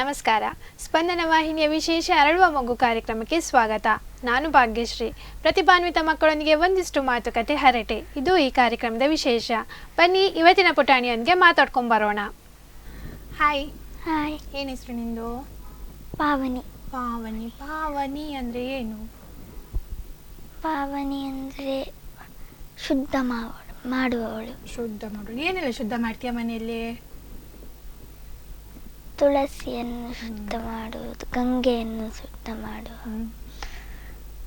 ನಮಸ್ಕಾರ. ಸ್ಪಂದನ ವಾಹಿನಿಯ ವಿಶೇಷ ಅರಳುವ ಮಗು ಕಾರ್ಯಕ್ರಮಕ್ಕೆ ಸ್ವಾಗತ. ನಾನು ಭಾಗ್ಯಶ್ರೀ. ಪ್ರತಿಭಾನ್ವಿತ ಮಕ್ಕಳೊಂದಿಗೆ ಒಂದಿಷ್ಟು ಮಾತುಕತೆ ಹರಟೆ. ಇದು ಈ ಕಾರ್ಯಕ್ರಮದ ವಿಶೇಷ. ಬನ್ನಿ ಇವತ್ತಿನ ಪುಟಾಣಿಯೊಂದಿಗೆ ಮಾತಾಡ್ಕೊಂಡ್ ಬರೋಣ. ಹಾಯ್ ಹಾಯ್ ಏನು ಹೆಸರು ನಿಂದು? ಪಾವನಿ. ಪಾವನಿ. ಪಾವನಿ ಅಂದರೆ ಏನು? ಪಾವನಿ ಅಂದರೆ ಶುದ್ಧ ಮಾಡುವವಳು. ಶುದ್ಧ ಮಾಡೋಣ ಏನೆಲ್ಲ ಶುದ್ಧ ಮಾಡ್ತೀಯ ಮನೆಯಲ್ಲಿ? ತುಳಸಿಯನ್ನು ಶುದ್ಧ ಮಾಡುವುದು ಗಂಗೆಯನ್ನು ಶುದ್ಧ ಮಾಡುವ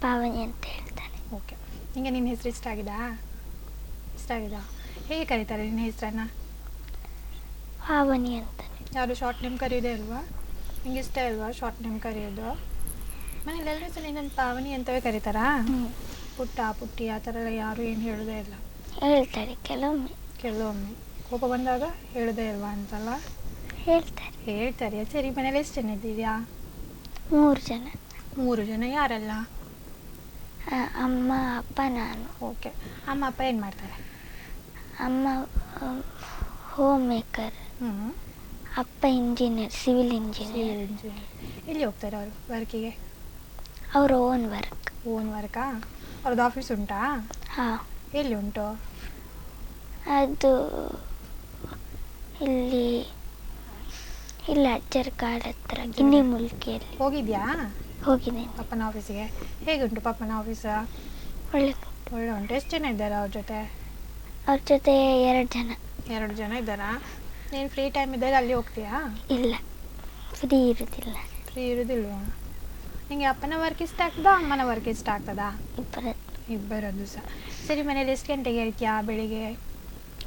ಪಾವನಿ ಅಂತ ಹೇಳ್ತಾನೆ. ಓಕೆ. ನಿಮಗೆ ನಿನ್ನ ಹೆಸರು ಇಷ್ಟ ಆಗಿದಾ? ಇಷ್ಟ ಆಗಿದಾ? ಹೇಗೆ ಕರೀತಾರೆ ನಿನ್ನ ಹೆಸರನ್ನ? ಪಾವನಿ ಅಂತಾನೆ. ಯಾರು ಶಾರ್ಟ್ ನೇಮ್ ಕರೆಯೋದೇ ಅಲ್ವಾ? ನಿಂಗೆ ಇಷ್ಟ ಅಲ್ವಾ ಶಾರ್ಟ್ ನೇಮ್ ಕರೆಯೋದು? ಮನೇಲಿ ಎಲ್ಲರೂ ಸಲ ನನ್ನ ಪಾವನಿ ಅಂತವೇ ಕರೀತಾರಾ. ಪುಟ್ಟ ಪುಟ್ಟಿ ಆ ಥರ ಎಲ್ಲ ಯಾರು ಏನು ಹೇಳೋದೇ ಇಲ್ಲ. ಹೇಳ್ತಾರೆ ಕೆಲವೊಮ್ಮೆ. ಕೆಲವೊಮ್ಮೆ. ಕೋಪ ಬಂದಾಗ ಹೇಳೋದೇ ಇಲ್ವಾ ಅಂತಲ್ಲ ಹೇಳ್ತಾರೆ. ಹೇಳ್ತಾರೆ. ಸರಿ ಮನೇಲಿ ಎಷ್ಟು ಜನ ಇದ್ದೀರಾ? ಮೂರು ಜನ. ಮೂರು ಜನ ಯಾರೆಲ್ಲ? ಆ, ಅಮ್ಮ ಅಪ್ಪ ನಾನು. ಓಕೆ. ಅಮ್ಮ ಅಪ್ಪ ಏನು ಮಾಡ್ತಾರೆ? ಅಮ್ಮ ಹೋಮ್. ಮೇಕರ್ ಹ್ಞೂ ಅಪ್ಪ ಇಂಜಿನಿಯರ್ ಸಿವಿಲ್ ಇಂಜಿನಿಯರ್ ಎಲ್ಲಿ ಹೋಗ್ತಾರೆ ಅವರು ವರ್ಕಿಗೆ? ಅವ್ರ ಓನ್ ವರ್ಕ್ ಓನ್ ವರ್ಕಾ ಅವ್ರದ್ದು ಆಫೀಸ್ ಉಂಟಾ? ಹಾಂ. ಎಲ್ಲಿ ಉಂಟು? ಅದು ಇಲ್ಲಿ ಇಲ್ಲ ಅಜ್ಜರ ಕಾಡ ಹತ್ರ ಗಿನ್ನಿ ಮುಲ್ಕಿಯಲ್ಲಿ. ಹೋಗಿದ್ಯಾ? ಹೋಗಿದ್ದೇನೆ ಪಪ್ಪನ ಆಫೀಸಿಗೆ ಹೇಗುಂಟು ಪಪ್ಪನ ಆಫೀಸ ಒಳ್ಳೆ ಒಳ್ಳೆ ಉಂಟು. ಎಷ್ಟು ಜನ ಇದ್ದಾರೆ ಅವ್ರ ಜೊತೆ? ಅವ್ರ ಜೊತೆ ಎರಡು ಜನ. ಎರಡು ಜನ ಇದ್ದಾರಾ? ನೀನು ಫ್ರೀ ಟೈಮ್ ಇದ್ದಾಗ ಅಲ್ಲಿ ಹೋಗ್ತೀಯಾ? ಇಲ್ಲ. ಫ್ರೀ ಇರುವುದಿಲ್ಲ ಫ್ರೀ ಇರೋದಿಲ್ವಾ? ನಿಮಗೆ ಅಪ್ಪನ ವರ್ಕ್ ಇಷ್ಟ ಆಗ್ತದಾ ಅಮ್ಮನ ವರ್ಕ್ ಇಷ್ಟ ಆಗ್ತದಾ? ಇಬ್ಬರ ಇಬ್ಬರದ್ದು ಸಹ ಸರಿ ಮನೇಲಿ ಎಷ್ಟು ಗಂಟೆಗೆ ಹೇಳ್ತೀಯಾ ಬೆಳಿಗ್ಗೆ?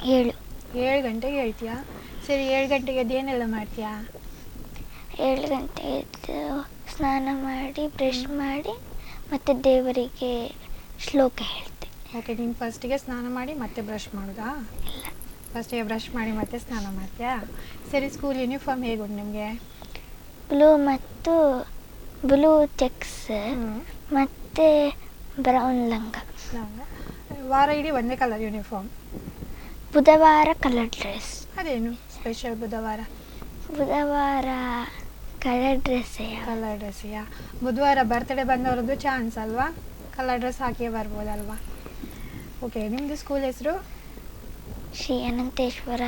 ಏಳು. ಏಳು ಗಂಟೆಗೆ ಹೇಳ್ತೀಯಾ? ಸರಿ ಏಳು ಗಂಟೆಗೆ ಅದೇನೆಲ್ಲ ಮಾಡ್ತೀಯಾ? ಏಳು ಗಂಟೆ ಎದ್ದು ಸ್ನಾನ ಮಾಡಿ ಬ್ರಷ್ ಮಾಡಿ ಮತ್ತೆ ದೇವರಿಗೆ ಶ್ಲೋಕ ಹೇಳ್ತೆ. ಓಕೆ ನೀನು ಫಸ್ಟಿಗೆ ಸ್ನಾನ ಮಾಡಿ ಮತ್ತೆ ಬ್ರಷ್ ಮಾಡೋದಾ? ಇಲ್ಲ. ಫಸ್ಟಿಗೆ ಬ್ರಷ್ ಮಾಡಿ ಮತ್ತೆ ಸ್ನಾನ ಮಾಡ್ತೀಯಾ? ಸರಿ ಸ್ಕೂಲ್ ಯೂನಿಫಾರ್ಮ್ ಹೇಗುಂಟು ನಿಮಗೆ? ಬ್ಲೂ ಮತ್ತು ಬ್ಲೂ ಚೆಕ್ಸ್ ಮತ್ತೆ ಬ್ರೌನ್ ಲಂಗ. ವಾರ ಇಡೀ ಒಂದೇ ಕಲರ್ ಯೂನಿಫಾರ್ಮ್ ಬುಧವಾರ ಕಲರ್ ಡ್ರೆಸ್ ಅದೇನು ಸ್ಪೆಷಲ್ ಬುಧವಾರ? ಬುಧವಾರ ಕಲರ್ ಡ್ರೆಸ್ ಕಲರ್ ಡ್ರೆಸ್ಸಿಯಾ ಬುಧವಾರ ಬರ್ತ್ಡೇ ಬಂದವರದ್ದು ಚಾನ್ಸ್ ಅಲ್ವಾ? ಕಲರ್ ಡ್ರೆಸ್ ಹಾಕಿಯೇ ಬರ್ಬೋದಲ್ವಾ? ಓಕೆ ನಿಮ್ಮದು ಸ್ಕೂಲ್ ಹೆಸರು? ಶ್ರೀ ಅನಂತೇಶ್ವರ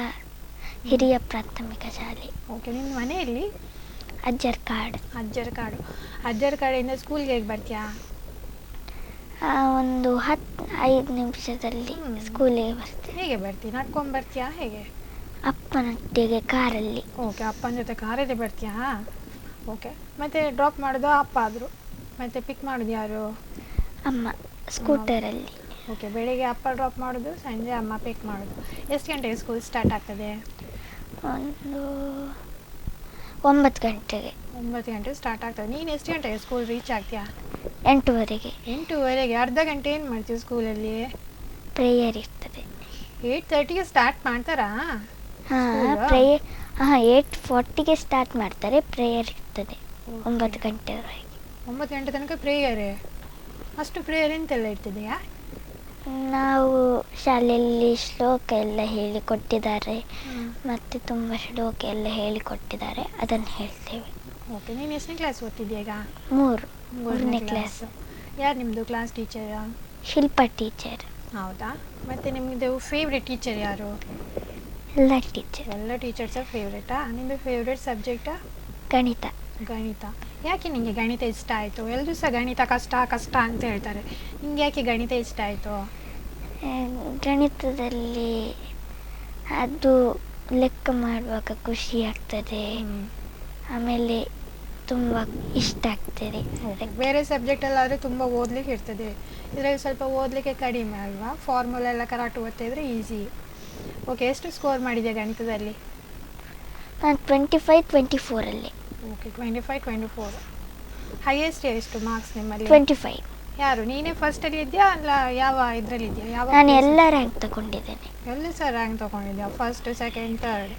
ಹಿರಿಯ ಪ್ರಾಥಮಿಕ ಶಾಲೆ. ಓಕೆ ನಿಮ್ಮ ಮನೆಯಲ್ಲಿ ಅಜ್ಜರ್ ಕಾರ್ಡ್ ಅಜ್ಜರ್ ಕಾಡು ಅಜ್ಜರ್ ಕಾಡಿಂದ ಸ್ಕೂಲ್ಗೆ ಹೇಗೆ ಬರ್ತೀಯಾ? ಒಂದು ಹತ್ತು ಐದು ನಿಮಿಷದಲ್ಲಿ. ಸ್ಕೂಲಿಗೆ ಬರ್ತೀನಿ. ಹೇಗೆ ಬರ್ತೀಯ ನಡ್ಕೊಂಡು ಬರ್ತೀಯಾ ಹೇಗೆ? ಅಪ್ಪನೊಟ್ಟಿಗೆ ಕಾರಲ್ಲಿ. ಓಕೆ ಅಪ್ಪನ ಜೊತೆ ಕಾರಲ್ಲಿ ಬರ್ತೀಯಾ? ಓಕೆ ಮತ್ತೆ ಡ್ರಾಪ್ ಮಾಡೋದು ಅಪ್ಪ ಆದರು? ಮತ್ತೆ ಪಿಕ್ ಮಾಡೋದು ಯಾರು? ಅಮ್ಮ ಸ್ಕೂಟರಲ್ಲಿ ಓಕೆ ಬೆಳಿಗ್ಗೆ ಅಪ್ಪ ಡ್ರಾಪ್ ಮಾಡೋದು ಸಂಜೆ ಅಮ್ಮ ಪಿಕ್ ಮಾಡೋದು. ಎಷ್ಟು ಗಂಟೆಗೆ ಸ್ಕೂಲ್ ಸ್ಟಾರ್ಟ್ ಆಗ್ತದೆ? ಒಂದು ಒಂಬತ್ತು ಗಂಟೆಗೆ. ಒಂಬತ್ತು ಗಂಟೆಗೆ ಸ್ಟಾರ್ಟ್ ಆಗ್ತದೆ. ನೀನು ಎಷ್ಟು ಗಂಟೆಗೆ ಸ್ಕೂಲ್ ರೀಚ್ ಆಗ್ತೀಯಾ? ಎಂಟುವರೆಗೆ. ಎಂಟೂವರೆಗೆ ಅರ್ಧ ಗಂಟೆ ಏನು ಮಾಡ್ತೀವಿ ಸ್ಕೂಲಲ್ಲಿ ಪ್ರೇಯರ್ ಇರ್ತದೆ. ಏಯ್ಟ್ ತರ್ಟಿಗೆ ಸ್ಟಾರ್ಟ್ ಮಾಡ್ತಾರಾ? ಹಾಂ ಪ್ರೇಯರ್ ಹಾಂ ಏಯ್ಟ್ ಫಾರ್ಟಿಗೆ ಸ್ಟಾರ್ಟ್ ಮಾಡ್ತಾರೆ. ಪ್ರೇಯರ್ ಇರ್ತದೆ. ಒಂಬತ್ತು ಗಂಟೆವರೆಗೆ. ಒಂಬತ್ತು ಗಂಟೆ ತನಕ ಪ್ರೇಯರ್ ಅಷ್ಟು ಪ್ರೇಯರ್ ಎಂತೆಲ್ಲ ಇರ್ತದೆಯಾ ನಾವು ಶಾಲೆಯಲ್ಲಿ ಶ್ಲೋಕ ಎಲ್ಲ ಹೇಳಿಕೊಟ್ಟಿದ್ದಾರೆ. ಮತ್ತು ತುಂಬ ಶ್ಲೋಕ ಎಲ್ಲ ಹೇಳಿಕೊಟ್ಟಿದ್ದಾರೆ. ಅದನ್ನು ಹೇಳ್ತೇವೆ. ಓಕೆ ನೀನು ಎಷ್ಟನೇ ಕ್ಲಾಸ್ ಓದ್ತಿದ್ಯಾ ಈಗ? ಮೂರು. ಮೂರನೇ ಕ್ಲಾಸ್ ಯಾರು ನಿಮ್ಮದು ಕ್ಲಾಸ್ ಟೀಚರ್ ಶಿಲ್ಪ ಟೀಚರ್ ಹೌದಾ? ಮತ್ತು ನಿಮ್ಮದು ಫೇವ್ರೆಟ್ ಟೀಚರ್ ಯಾರು? ಎಲ್ಲ ಟೀಚರ್ ಎಲ್ಲ ಟೀಚರ್ಸ ಫೇವ್ರೇಟಾ ನಿಮ್ಮದು ಫೇವ್ರೇಟ್ ಸಬ್ಜೆಕ್ಟಾ ಗಣಿತ. ಗಣಿತ. ಯಾಕೆ ನಿಮಗೆ ಗಣಿತ ಇಷ್ಟ ಆಯಿತು? ಎಲ್ಲರೂ ಸಹ ಗಣಿತ ಕಷ್ಟ ಕಷ್ಟ ಅಂತ ಹೇಳ್ತಾರೆ. ನಿಂಗೆ ಯಾಕೆ ಗಣಿತ ಇಷ್ಟ ಆಯಿತು? ಗಣಿತದಲ್ಲಿ ಅದು ಲೆಕ್ಕ ಮಾಡುವಾಗ ಖುಷಿ ಆಗ್ತದೆ. ಆಮೇಲೆ ತುಂಬ ಇಷ್ಟ ಆಗ್ತದೆ. ಬೇರೆ ಸಬ್ಜೆಕ್ಟಲ್ಲಾದರೆ ತುಂಬ ಓದಲಿಕ್ಕೆ ಇರ್ತದೆ. ಇದರಲ್ಲಿ ಸ್ವಲ್ಪ ಓದಲಿಕ್ಕೆ ಕಡಿಮೆ ಅಲ್ವಾ? ಫಾರ್ಮುಲಾ ಎಲ್ಲ ಕರೆಕ್ಟ್ ಓದ್ತಾ ಇದ್ರೆ ಈಸಿ ಓಕೆ ಎಷ್ಟು ಸ್ಕೋರ್ ಮಾಡಿದೆ ಗಣಿತದಲ್ಲಿ? ನಾನು twenty five twenty ಫೋರಲ್ಲಿ okay twenty five twenty four highest ಎಷ್ಟು ಮಾರ್ಕ್ಸ್ ನಿಮ್ಮಲ್ಲಿ? ಟ್ವೆಂಟಿ ಫೈವ್ ಯಾರು? ನೀನೇ ಫಸ್ಟಲ್ಲಿ ಇದೆಯಾ ಅಲ್ಲ ಯಾವ ಇದರಲ್ಲಿ ಇದೆಯಾ? ಯಾವ ನಾನು? ಎಲ್ಲ ರ್ಯಾಂಕ್ ತಗೊಂಡಿದ್ದೇನೆ. ಎಲ್ಲ ಸಹ rank ತೊಗೊಂಡಿದ್ಯಾ? First second third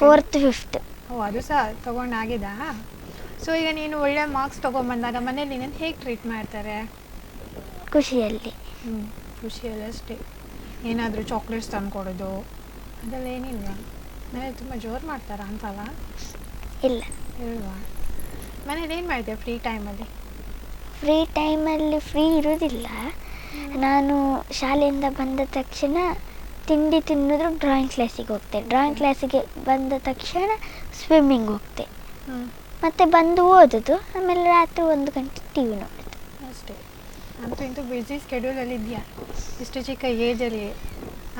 fourth fifth ಓ ಅದು ಸಹ ತೊಗೊಂಡಾಗಿದಾ ಸೊ ಈಗ ನೀನು ಒಳ್ಳೆ ಮಾರ್ಕ್ಸ್ ತೊಗೊಂಬಂದಾಗ ಮನೇಲಿ ನಿನ್ನ ಹೇಗೆ ಟ್ರೀಟ್ ಮಾಡ್ತಾರೆ? ಖುಷಿಯಲ್ಲಿ. ಹ್ಞೂ ಖುಷಿಯಲ್ಲಿ ಅಷ್ಟೇ. ಏನಾದರೂ ಚಾಕ್ಲೇಟ್ಸ್ ತಂದ್ಕೊಡೋದು. ಅದೆಲ್ಲ ಏನಿಲ್ವಾ ಮನೇಲಿ ತುಂಬ ಜೋರು ಮಾಡ್ತಾರಾ ಅಂತಲ್ಲ? ಇಲ್ಲ. ಇಲ್ವಾ? ಮನೇಲಿ ಏನು ಮಾಡಿದೆ ಫ್ರೀ ಟೈಮಲ್ಲಿ ಫ್ರೀ ಟೈಮಲ್ಲಿ ಫ್ರೀ ಇರೋದಿಲ್ಲ. ನಾನು ಶಾಲೆಯಿಂದ ಬಂದ ತಕ್ಷಣ ತಿಂಡಿ ತಿನ್ನಿದ್ರು ಡ್ರಾಯಿಂಗ್ ಕ್ಲಾಸಿಗೆ ಹೋಗ್ತೆ. ಡ್ರಾಯಿಂಗ್ ಕ್ಲಾಸಿಗೆ ಬಂದ ತಕ್ಷಣ ಸ್ವಿಮ್ಮಿಂಗ್ ಹೋಗ್ತೆ. ಮತ್ತೆ ಬಂದು ಓದೋದು. ಆಮೇಲೆ ರಾತ್ರಿ ಒಂದು ಗಂಟೆ ಟಿ ವಿ ನೋಡೋದು ಅಷ್ಟೇ ಅಂತೂ ಇಂತೂ ಬ್ಯುಸಿ ಸ್ಕೆಡ್ಯೂಲಲ್ಲಿ ಇದೆಯಾ ಇಷ್ಟು ಚಿಕ್ಕ ಏಜಲ್ಲಿ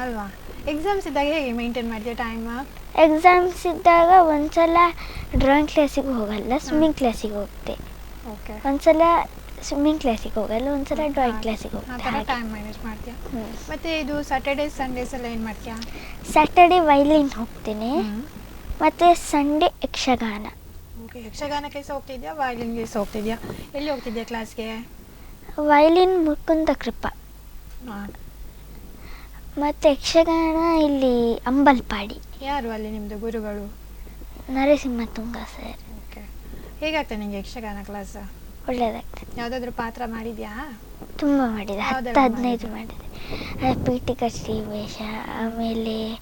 ಅಲ್ವಾ? ಎಕ್ಸಾಮ್ಸ್ ಇದ್ದಾಗ ಹೇಗೆ ಮೇಂಟೈನ್ ಮಾಡ್ತೀಯ ಟೈಮ್ ಎಕ್ಸಾಮ್ಸ್ ಇದ್ದಾಗ ಒಂದ್ಸಲ ಡ್ರಾಯಿಂಗ್ ಕ್ಲಾಸಿಗೆ ಹೋಗಲ್ಲ ಸ್ವಿಮ್ಮಿಂಗ್ ಕ್ಲಾಸಿಗೆ ಹೋಗ್ತೆ. ಓಕೆ ಒಂದ್ಸಲ ಸ್ವಿಮ್ಮಿಂಗ್ ಕ್ಲಾಸಿಗೆ ಹೋಗಲ್ಲ ಒಂದ್ಸಲ ಡ್ರಾಯಿಂಗ್ ಕ್ಲಾಸಿಗೆ ಹೋಗ್ತಾರೆ ಟೈಮ್ ಮ್ಯಾನೇಜ್ ಮಾಡ್ತೀಯಾ? ಮತ್ತೆ ಇದು ಸ್ಯಾಟರ್ಡೇ ಸಂಡೇಸ್ ಎಲ್ಲ ಏನು ಮಾಡ್ತೀಯಾ? ಸ್ಯಾಟರ್ಡೆ ವೈಲಿನ್ ಹೋಗ್ತೀನಿ. ಮತ್ತೆ ಸಂಡೇ ಯಕ್ಷಗಾನ. ಓಕೆ ಯಕ್ಷಗಾನಕ್ಕೆ ಸಹ ಹೋಗ್ತಿದ್ಯಾ? ವಯಲಿನ್ಗೆ ಸಹ ಹೋಗ್ತಿದ್ಯಾ? ಎಲ್ಲಿ ಹೋಗ್ತಿದ್ಯಾ ಕ್ಲಾಸ್ಗೆ ವೈಲಿನ್ ಮುಕುಂದ ಕೃಪ. ಮತ್ತೆ ಯಕ್ಷಗಾನ ಇಲ್ಲಿ ಅಂಬಲ್ಪಾಡಿ. ಯಾರು ಅಲ್ಲಿ ನಿಮ್ದು ಗುರುಗಳು? ನರಸಿಂಹ ತುಂಗ ಸರ್. ಹೇಗಾಗ್ತದೆ ನಿಮಗೆ ಯಕ್ಷಗಾನ ಕ್ಲಾಸ್ ಒಳ್ಳೆಯದಾಗ್ತದೆ ಯಾವ್ದಾದ್ರು ಪಾತ್ರ ಮಾಡಿದ್ಯಾ? ತುಂಬ ಮಾಡಿದೆ. ಹತ್ತು ಹದಿನೈದು ಮಾಡಿದೆ. ಪೀಠಿಕ ಶ್ರೀ ವೇಷ ಆಮೇಲೆ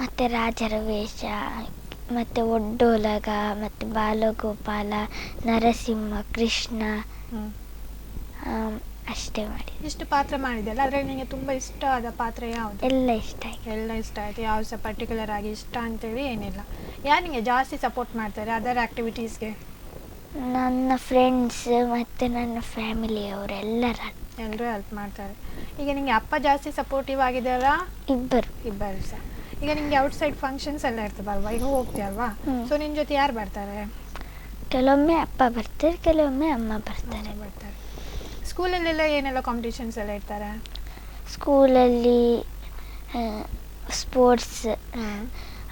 ಮತ್ತೆ ರಾಜರ ವೇಷ ಮತ್ತೆ ಒಡ್ಡೋಲಗ ಮತ್ತೆ ಬಾಲಗೋಪಾಲ ನರಸಿಂಹ ಕೃಷ್ಣ ಅಷ್ಟೇ ಮಾಡಿ ಇಷ್ಟು ಪಾತ್ರ ಮಾಡಿದ್ಯಲ್ಲ? ಆದರೆ ನಿಮಗೆ ತುಂಬ ಆದ ಪಾತ್ರ ಯಾವುದು? ಎಲ್ಲ ಇಷ್ಟ ಆಯ್ತು. ಎಲ್ಲ ಇಷ್ಟ ಆಯಿತು. ಯಾವ ಸಹ ಪರ್ಟಿಕ್ಯುಲರ್ ಆಗಿ ಇಷ್ಟ ಅಂತೇಳಿ ಏನಿಲ್ಲ. ಯಾರು ನಿಮಗೆ ಜಾಸ್ತಿ ಸಪೋರ್ಟ್ ಮಾಡ್ತಾರೆ ಅದರ್ ಆ್ಯಕ್ಟಿವಿಟೀಸ್ಗೆ ನನ್ನ ಫ್ರೆಂಡ್ಸ್ ಮತ್ತು ನನ್ನ ಫ್ಯಾಮಿಲಿಯವರೆಲ್ಲರ ಎಲ್ಲರೂ ಹೆಲ್ಪ್ ಮಾಡ್ತಾರೆ. ಈಗ ನಿಮಗೆ ಅಪ್ಪ ಜಾಸ್ತಿ ಸಪೋರ್ಟಿವ್ ಆಗಿದಾರಾ ಇಬ್ಬರು. ಇಬ್ಬರು ಸಹ ಈಗ ನಿಮಗೆ ಔಟ್ಸೈಡ್ ಫಂಕ್ಷನ್ಸ್ ಎಲ್ಲ ಇರ್ತದಲ್ವಾ? ಈಗ ಹೋಗ್ತೀಯಲ್ವಾ. ಸೊ ನಿಮ್ಮ ಜೊತೆ ಯಾರು ಬರ್ತಾರೆ? ಕೆಲವೊಮ್ಮೆ ಅಪ್ಪ ಬರ್ತಾರೆ ಕೆಲವೊಮ್ಮೆ ಅಮ್ಮ ಬರ್ತಾರೆ. ಬರ್ತಾರೆ ಸ್ಕೂಲಲ್ಲೆಲ್ಲ ಏನೆಲ್ಲ ಕಾಂಪಿಟೇಷನ್ಸ್ ಎಲ್ಲ ಇರ್ತಾರೆ ಸ್ಕೂಲಲ್ಲಿ ಸ್ಪೋರ್ಟ್ಸ್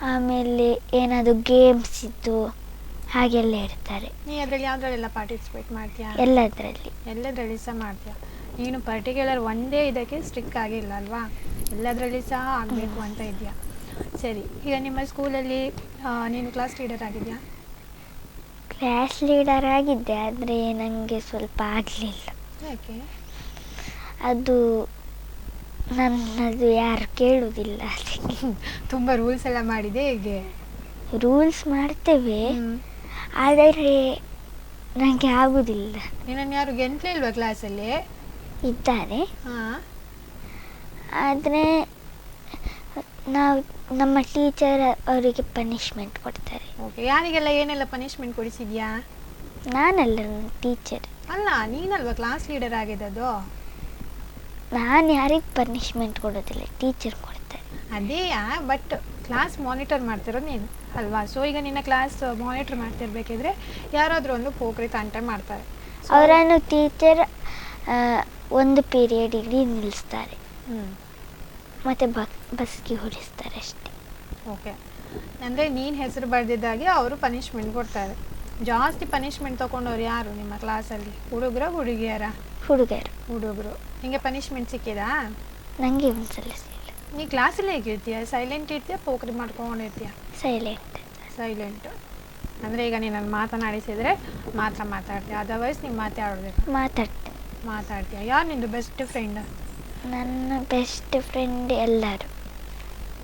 ಆಮೇಲೆ ಏನಾದರೂ ಗೇಮ್ಸ್ ಇತ್ತು ಹಾಗೆಲ್ಲ ಇರ್ತಾರೆ ನೀ ಅದರಲ್ಲಿ ಯಾವುದ್ರಲ್ಲೆಲ್ಲ ಪಾರ್ಟಿಸಿಪೇಟ್ ಮಾಡ್ತೀಯಾ? ಎಲ್ಲದರಲ್ಲಿ. ಎಲ್ಲದರಲ್ಲಿ ಸಹ ಮಾಡ್ತೀಯ? ನೀನು ಪರ್ಟಿಕ್ಯುಲರ್ ಒಂದೇ ಇದಕ್ಕೆ ಸ್ಟ್ರಿಕ್ ಆಗಿಲ್ಲ ಅಲ್ವಾ? ಎಲ್ಲದರಲ್ಲಿ ಸಹ ಆಗಬೇಕು ಅಂತ ಇದೆಯಾ ಸರಿ ಈಗ ನಿಮ್ಮ ಸ್ಕೂಲಲ್ಲಿ ನೀನು ಕ್ಲಾಸ್ ಲೀಡರ್ ಆಗಿದೆಯಾ ಕ್ಲಾಸ್ ಲೀಡರ್ ಆಗಿದ್ದೆ ಆದರೆ ನನಗೆ ಸ್ವಲ್ಪ ಆಗಲಿಲ್ಲ. ಅದು ನನ್ನದು ಯಾರು ಕೇಳುವುದಿಲ್ಲ ಅದಕ್ಕೆ ತುಂಬ ರೂಲ್ಸ್ ಎಲ್ಲ ಮಾಡಿದೆ ಹೇಗೆ? ರೂಲ್ಸ್ ಮಾಡ್ತೇವೆ. ಆದರೆ ನನಗೆ ಆಗುವುದಿಲ್ಲ ನಿನ್ನನ್ನು ಯಾರು ಗೆಂಟ್ಲೇ ಇಲ್ವಾ ಕ್ಲಾಸಲ್ಲಿ ಇದ್ದಾರೆ. ಆದರೆ ನಾವು ನಮ್ಮ ಟೀಚರ್ ಅವರಿಗೆ ಪನಿಷ್ಮೆಂಟ್ ಕೊಡ್ತಾರೆ. ಓಕೆ ಯಾರಿಗೆಲ್ಲ ಏನೆಲ್ಲ ಪನಿಷ್ಮೆಂಟ್ ಕೊಡಿಸಿದ್ಯಾ? ನಾನಲ್ಲ ಟೀಚರ್ ಅಲ್ಲ ನೀನಲ್ವಾ ಕ್ಲಾಸ್ ಲೀಡರ್ ಆಗಿದ್ದದು ನಾನು ಯಾರಿಗೆ ಪನಿಷ್ಮೆಂಟ್ ಕೊಡೋದಿಲ್ಲ ಟೀಚರ್ ಕೊಡ್ತಾರೆ. ಅದೇ ಬಟ್ ಕ್ಲಾಸ್ ಮಾನಿಟರ್ ಮಾಡ್ತಿರೋ ನೀನು ಅಲ್ವಾ? ಸೊ ಈಗ ನಿನ್ನ ಕ್ಲಾಸ್ ಮಾನಿಟರ್ ಮಾಡ್ತಿರ್ಬೇಕಿದ್ರೆ ಯಾರಾದರೂ ಒಂದು ಪೋಖ್ರಿ ತಂಟೆ ಮಾಡ್ತಾರೆ. ಅವರನ್ನು ಟೀಚರ್ ಒಂದು ಪೀರಿಯಡ್ ಇಡೀ ನಿಲ್ಲಿಸ್ತಾರೆ. ಹ್ಮ್. ಮತ್ತು ಬಸ್ಗೆ ಹೊಡಿಸ್ತಾರೆ ಅಷ್ಟೇ. ಓಕೆ ಅಂದರೆ ನೀನು ಹೆಸರು ಬರೆದಿದ್ದಾಗೆ ಅವರು ಪನಿಷ್ಮೆಂಟ್ ಕೊಡ್ತಾರೆ. ಜಾಸ್ತಿ ಪನಿಷ್ಮೆಂಟ್ ತಗೊಂಡವ್ರು ಯಾರು ನಿಮ್ಮ ಕ್ಲಾಸಲ್ಲಿ ಹುಡುಗರ ಹುಡುಗಿಯರ? ಹುಡುಗರು. ಹುಡುಗರು. ನಿಮಗೆ ಪನಿಷ್ಮೆಂಟ್ ಸಿಕ್ಕಿದಾ? ನನಗೆ ಒಂದ್ಸಲ ಸಿಲ್ಲ ನೀ ಕ್ಲಾಸಲ್ಲಿ ಹೇಗಿರ್ತೀಯ ಸೈಲೆಂಟ್ ಇರ್ತೀಯ? ಪೋಕ್ರಿ ಮಾಡ್ಕೊಂಡಿರ್ತೀಯ ಸೈಲೆಂಟ್ ಸೈಲೆಂಟ್ ಅಂದರೆ ಈಗ ನೀನನ್ನು ಮಾತನಾಡಿಸಿದರೆ ಮಾತ್ರ ಮಾತಾಡ್ತೀಯ. ಅದರ್ವೈಸ್ ನೀವು ಮಾತಾಡೋದಿಲ್ಲ ಮಾತಾಡ್ತೆ ಮಾತಾಡ್ತೀಯ. ಯಾರು ನಿಂದು ಬೆಸ್ಟ್ ಫ್ರೆಂಡ್ ನನ್ನ ಬೆಸ್ಟ್ ಫ್ರೆಂಡ್ ಎಲ್ಲರೂ.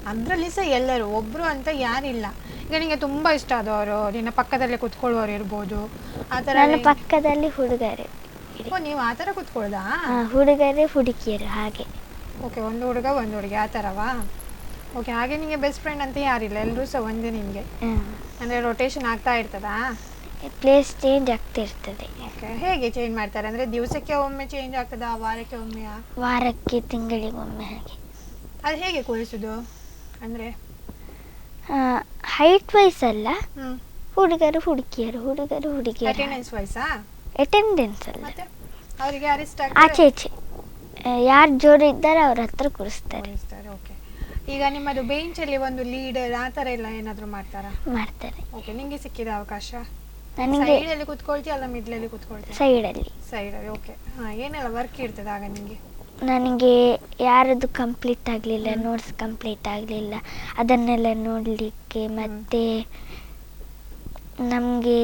ಅದರಲ್ಲಿ ಸಹ ಎಲ್ಲರೂ ಒಬ್ಬರು ಅಂತ ಯಾರಿಲ್ಲ. ಈಗ ನಿಮಗೆ ತುಂಬ ಇಷ್ಟ ಆದವರು ನಿನ್ನ ಪಕ್ಕದಲ್ಲೇ ಕುತ್ಕೊಳ್ಳುವವರು ಇರ್ಬೋದು ಆ ಥರ ನನ್ನ ಪಕ್ಕದಲ್ಲಿ ಹುಡುಗರೆ. ಓ ನೀವು ಆ ಥರ ಕುತ್ಕೊಳ್ದಾ ಆ, ಹುಡುಗರೇ ಹುಡುಗಿಯರು ಹಾಗೆ. ಓಕೆ ಒಂದು ಹುಡುಗ ಒಂದು ಹುಡುಗಿ ಆ ಥರವಾ? ಓಕೆ ಹಾಗೆ ನಿಮಗೆ ಬೆಸ್ಟ್ ಫ್ರೆಂಡ್ ಅಂತ ಯಾರಿಲ್ಲ ಎಲ್ಲರೂ ಸಹ ಒಂದೇ ನಿಮಗೆ. ಅಂದರೆ ರೊಟೇಷನ್ ಆಗ್ತಾ ಇರ್ತದಾ? ಪ್ಲೇಸ್ ಚೇಂಜ್ ಆಗ್ತಿರ್ತದೆ ಹೇಗೆ ಚೇಂಜ್ ಮಾಡ್ತಾರೆ? ಅಂದ್ರೆ ದಿವಸಕ್ಕೆ ಒಮ್ಮೆ ಚೇಂಜ್ ಆಗ್ತದಾ ವಾರಕ್ಕೆ ಒಮ್ಮೆ ವಾರಕ್ಕೆ ತಿಂಗಳಿಗೊಮ್ಮೆ ಹಾಗೆ. ಅದು ಹೇಗೆ ಕೂರಿಸೋದು? ಅಂದರೆ? ಹೈಟ್ ವೈಸ್ ಅಲ್ಲ ಹುಡುಗರು ಹುಡುಗಿಯರು ಹುಡುಗರು ಹುಡುಗಿಯರು ಅಟೆಂಡೆನ್ಸ್ ವೈಸಾ ಅಟೆಂಡೆನ್ಸ್ ಅಲ್ಲ. ಮತ್ತೆ? ಅವರಿಗೆ ಅರಿಸ್ಟ್ ಆಚೆ ಈಚೆ ಯಾರು ಜೋರು ಇದ್ದಾರೆ ಅವ್ರ ಹತ್ರ ಕೂರಿಸ್ತಾರೆ. ಕೂರಿಸ್ತಾರೆ ಓಕೆ ಈಗ ನಿಮ್ಮದು ಬೆಂಚಲ್ಲಿ ಒಂದು ಲೀಡರ್ ಆ ಥರ ಎಲ್ಲ ಏನಾದರೂ ಮಾಡ್ತಾರಾ? ಮಾಡ್ತಾರೆ. ಓಕೆ ನಿಮಗೆ ಸಿಕ್ಕಿದ ಅವಕಾಶ? ನನಗೆ ಸೈಡಲ್ಲಿ ಕುತ್ಕೊಳ್ತೀಯ ಅಲ್ಲ ಮಿಡ್ಲಲ್ಲಿ ಕುತ್ಕೊಳ್ತೀಯ? ಸೈಡಲ್ಲಿ. ಸೈಡಲ್ಲಿ ಓಕೆ. ಹಾಂ ಏನೆಲ್ಲ ವರ್ಕ್ ಇರ್ತದೆ ಆಗ ನಿಮಗೆ ನನಗೆ ಯಾರದು ಕಂಪ್ಲೀಟ್ ಆಗಲಿಲ್ಲ ನೋಟ್ಸ್ ಕಂಪ್ಲೀಟ್ ಆಗಲಿಲ್ಲ. ಅದನ್ನೆಲ್ಲ ನೋಡಲಿಕ್ಕೆ ಮತ್ತು ನಮಗೆ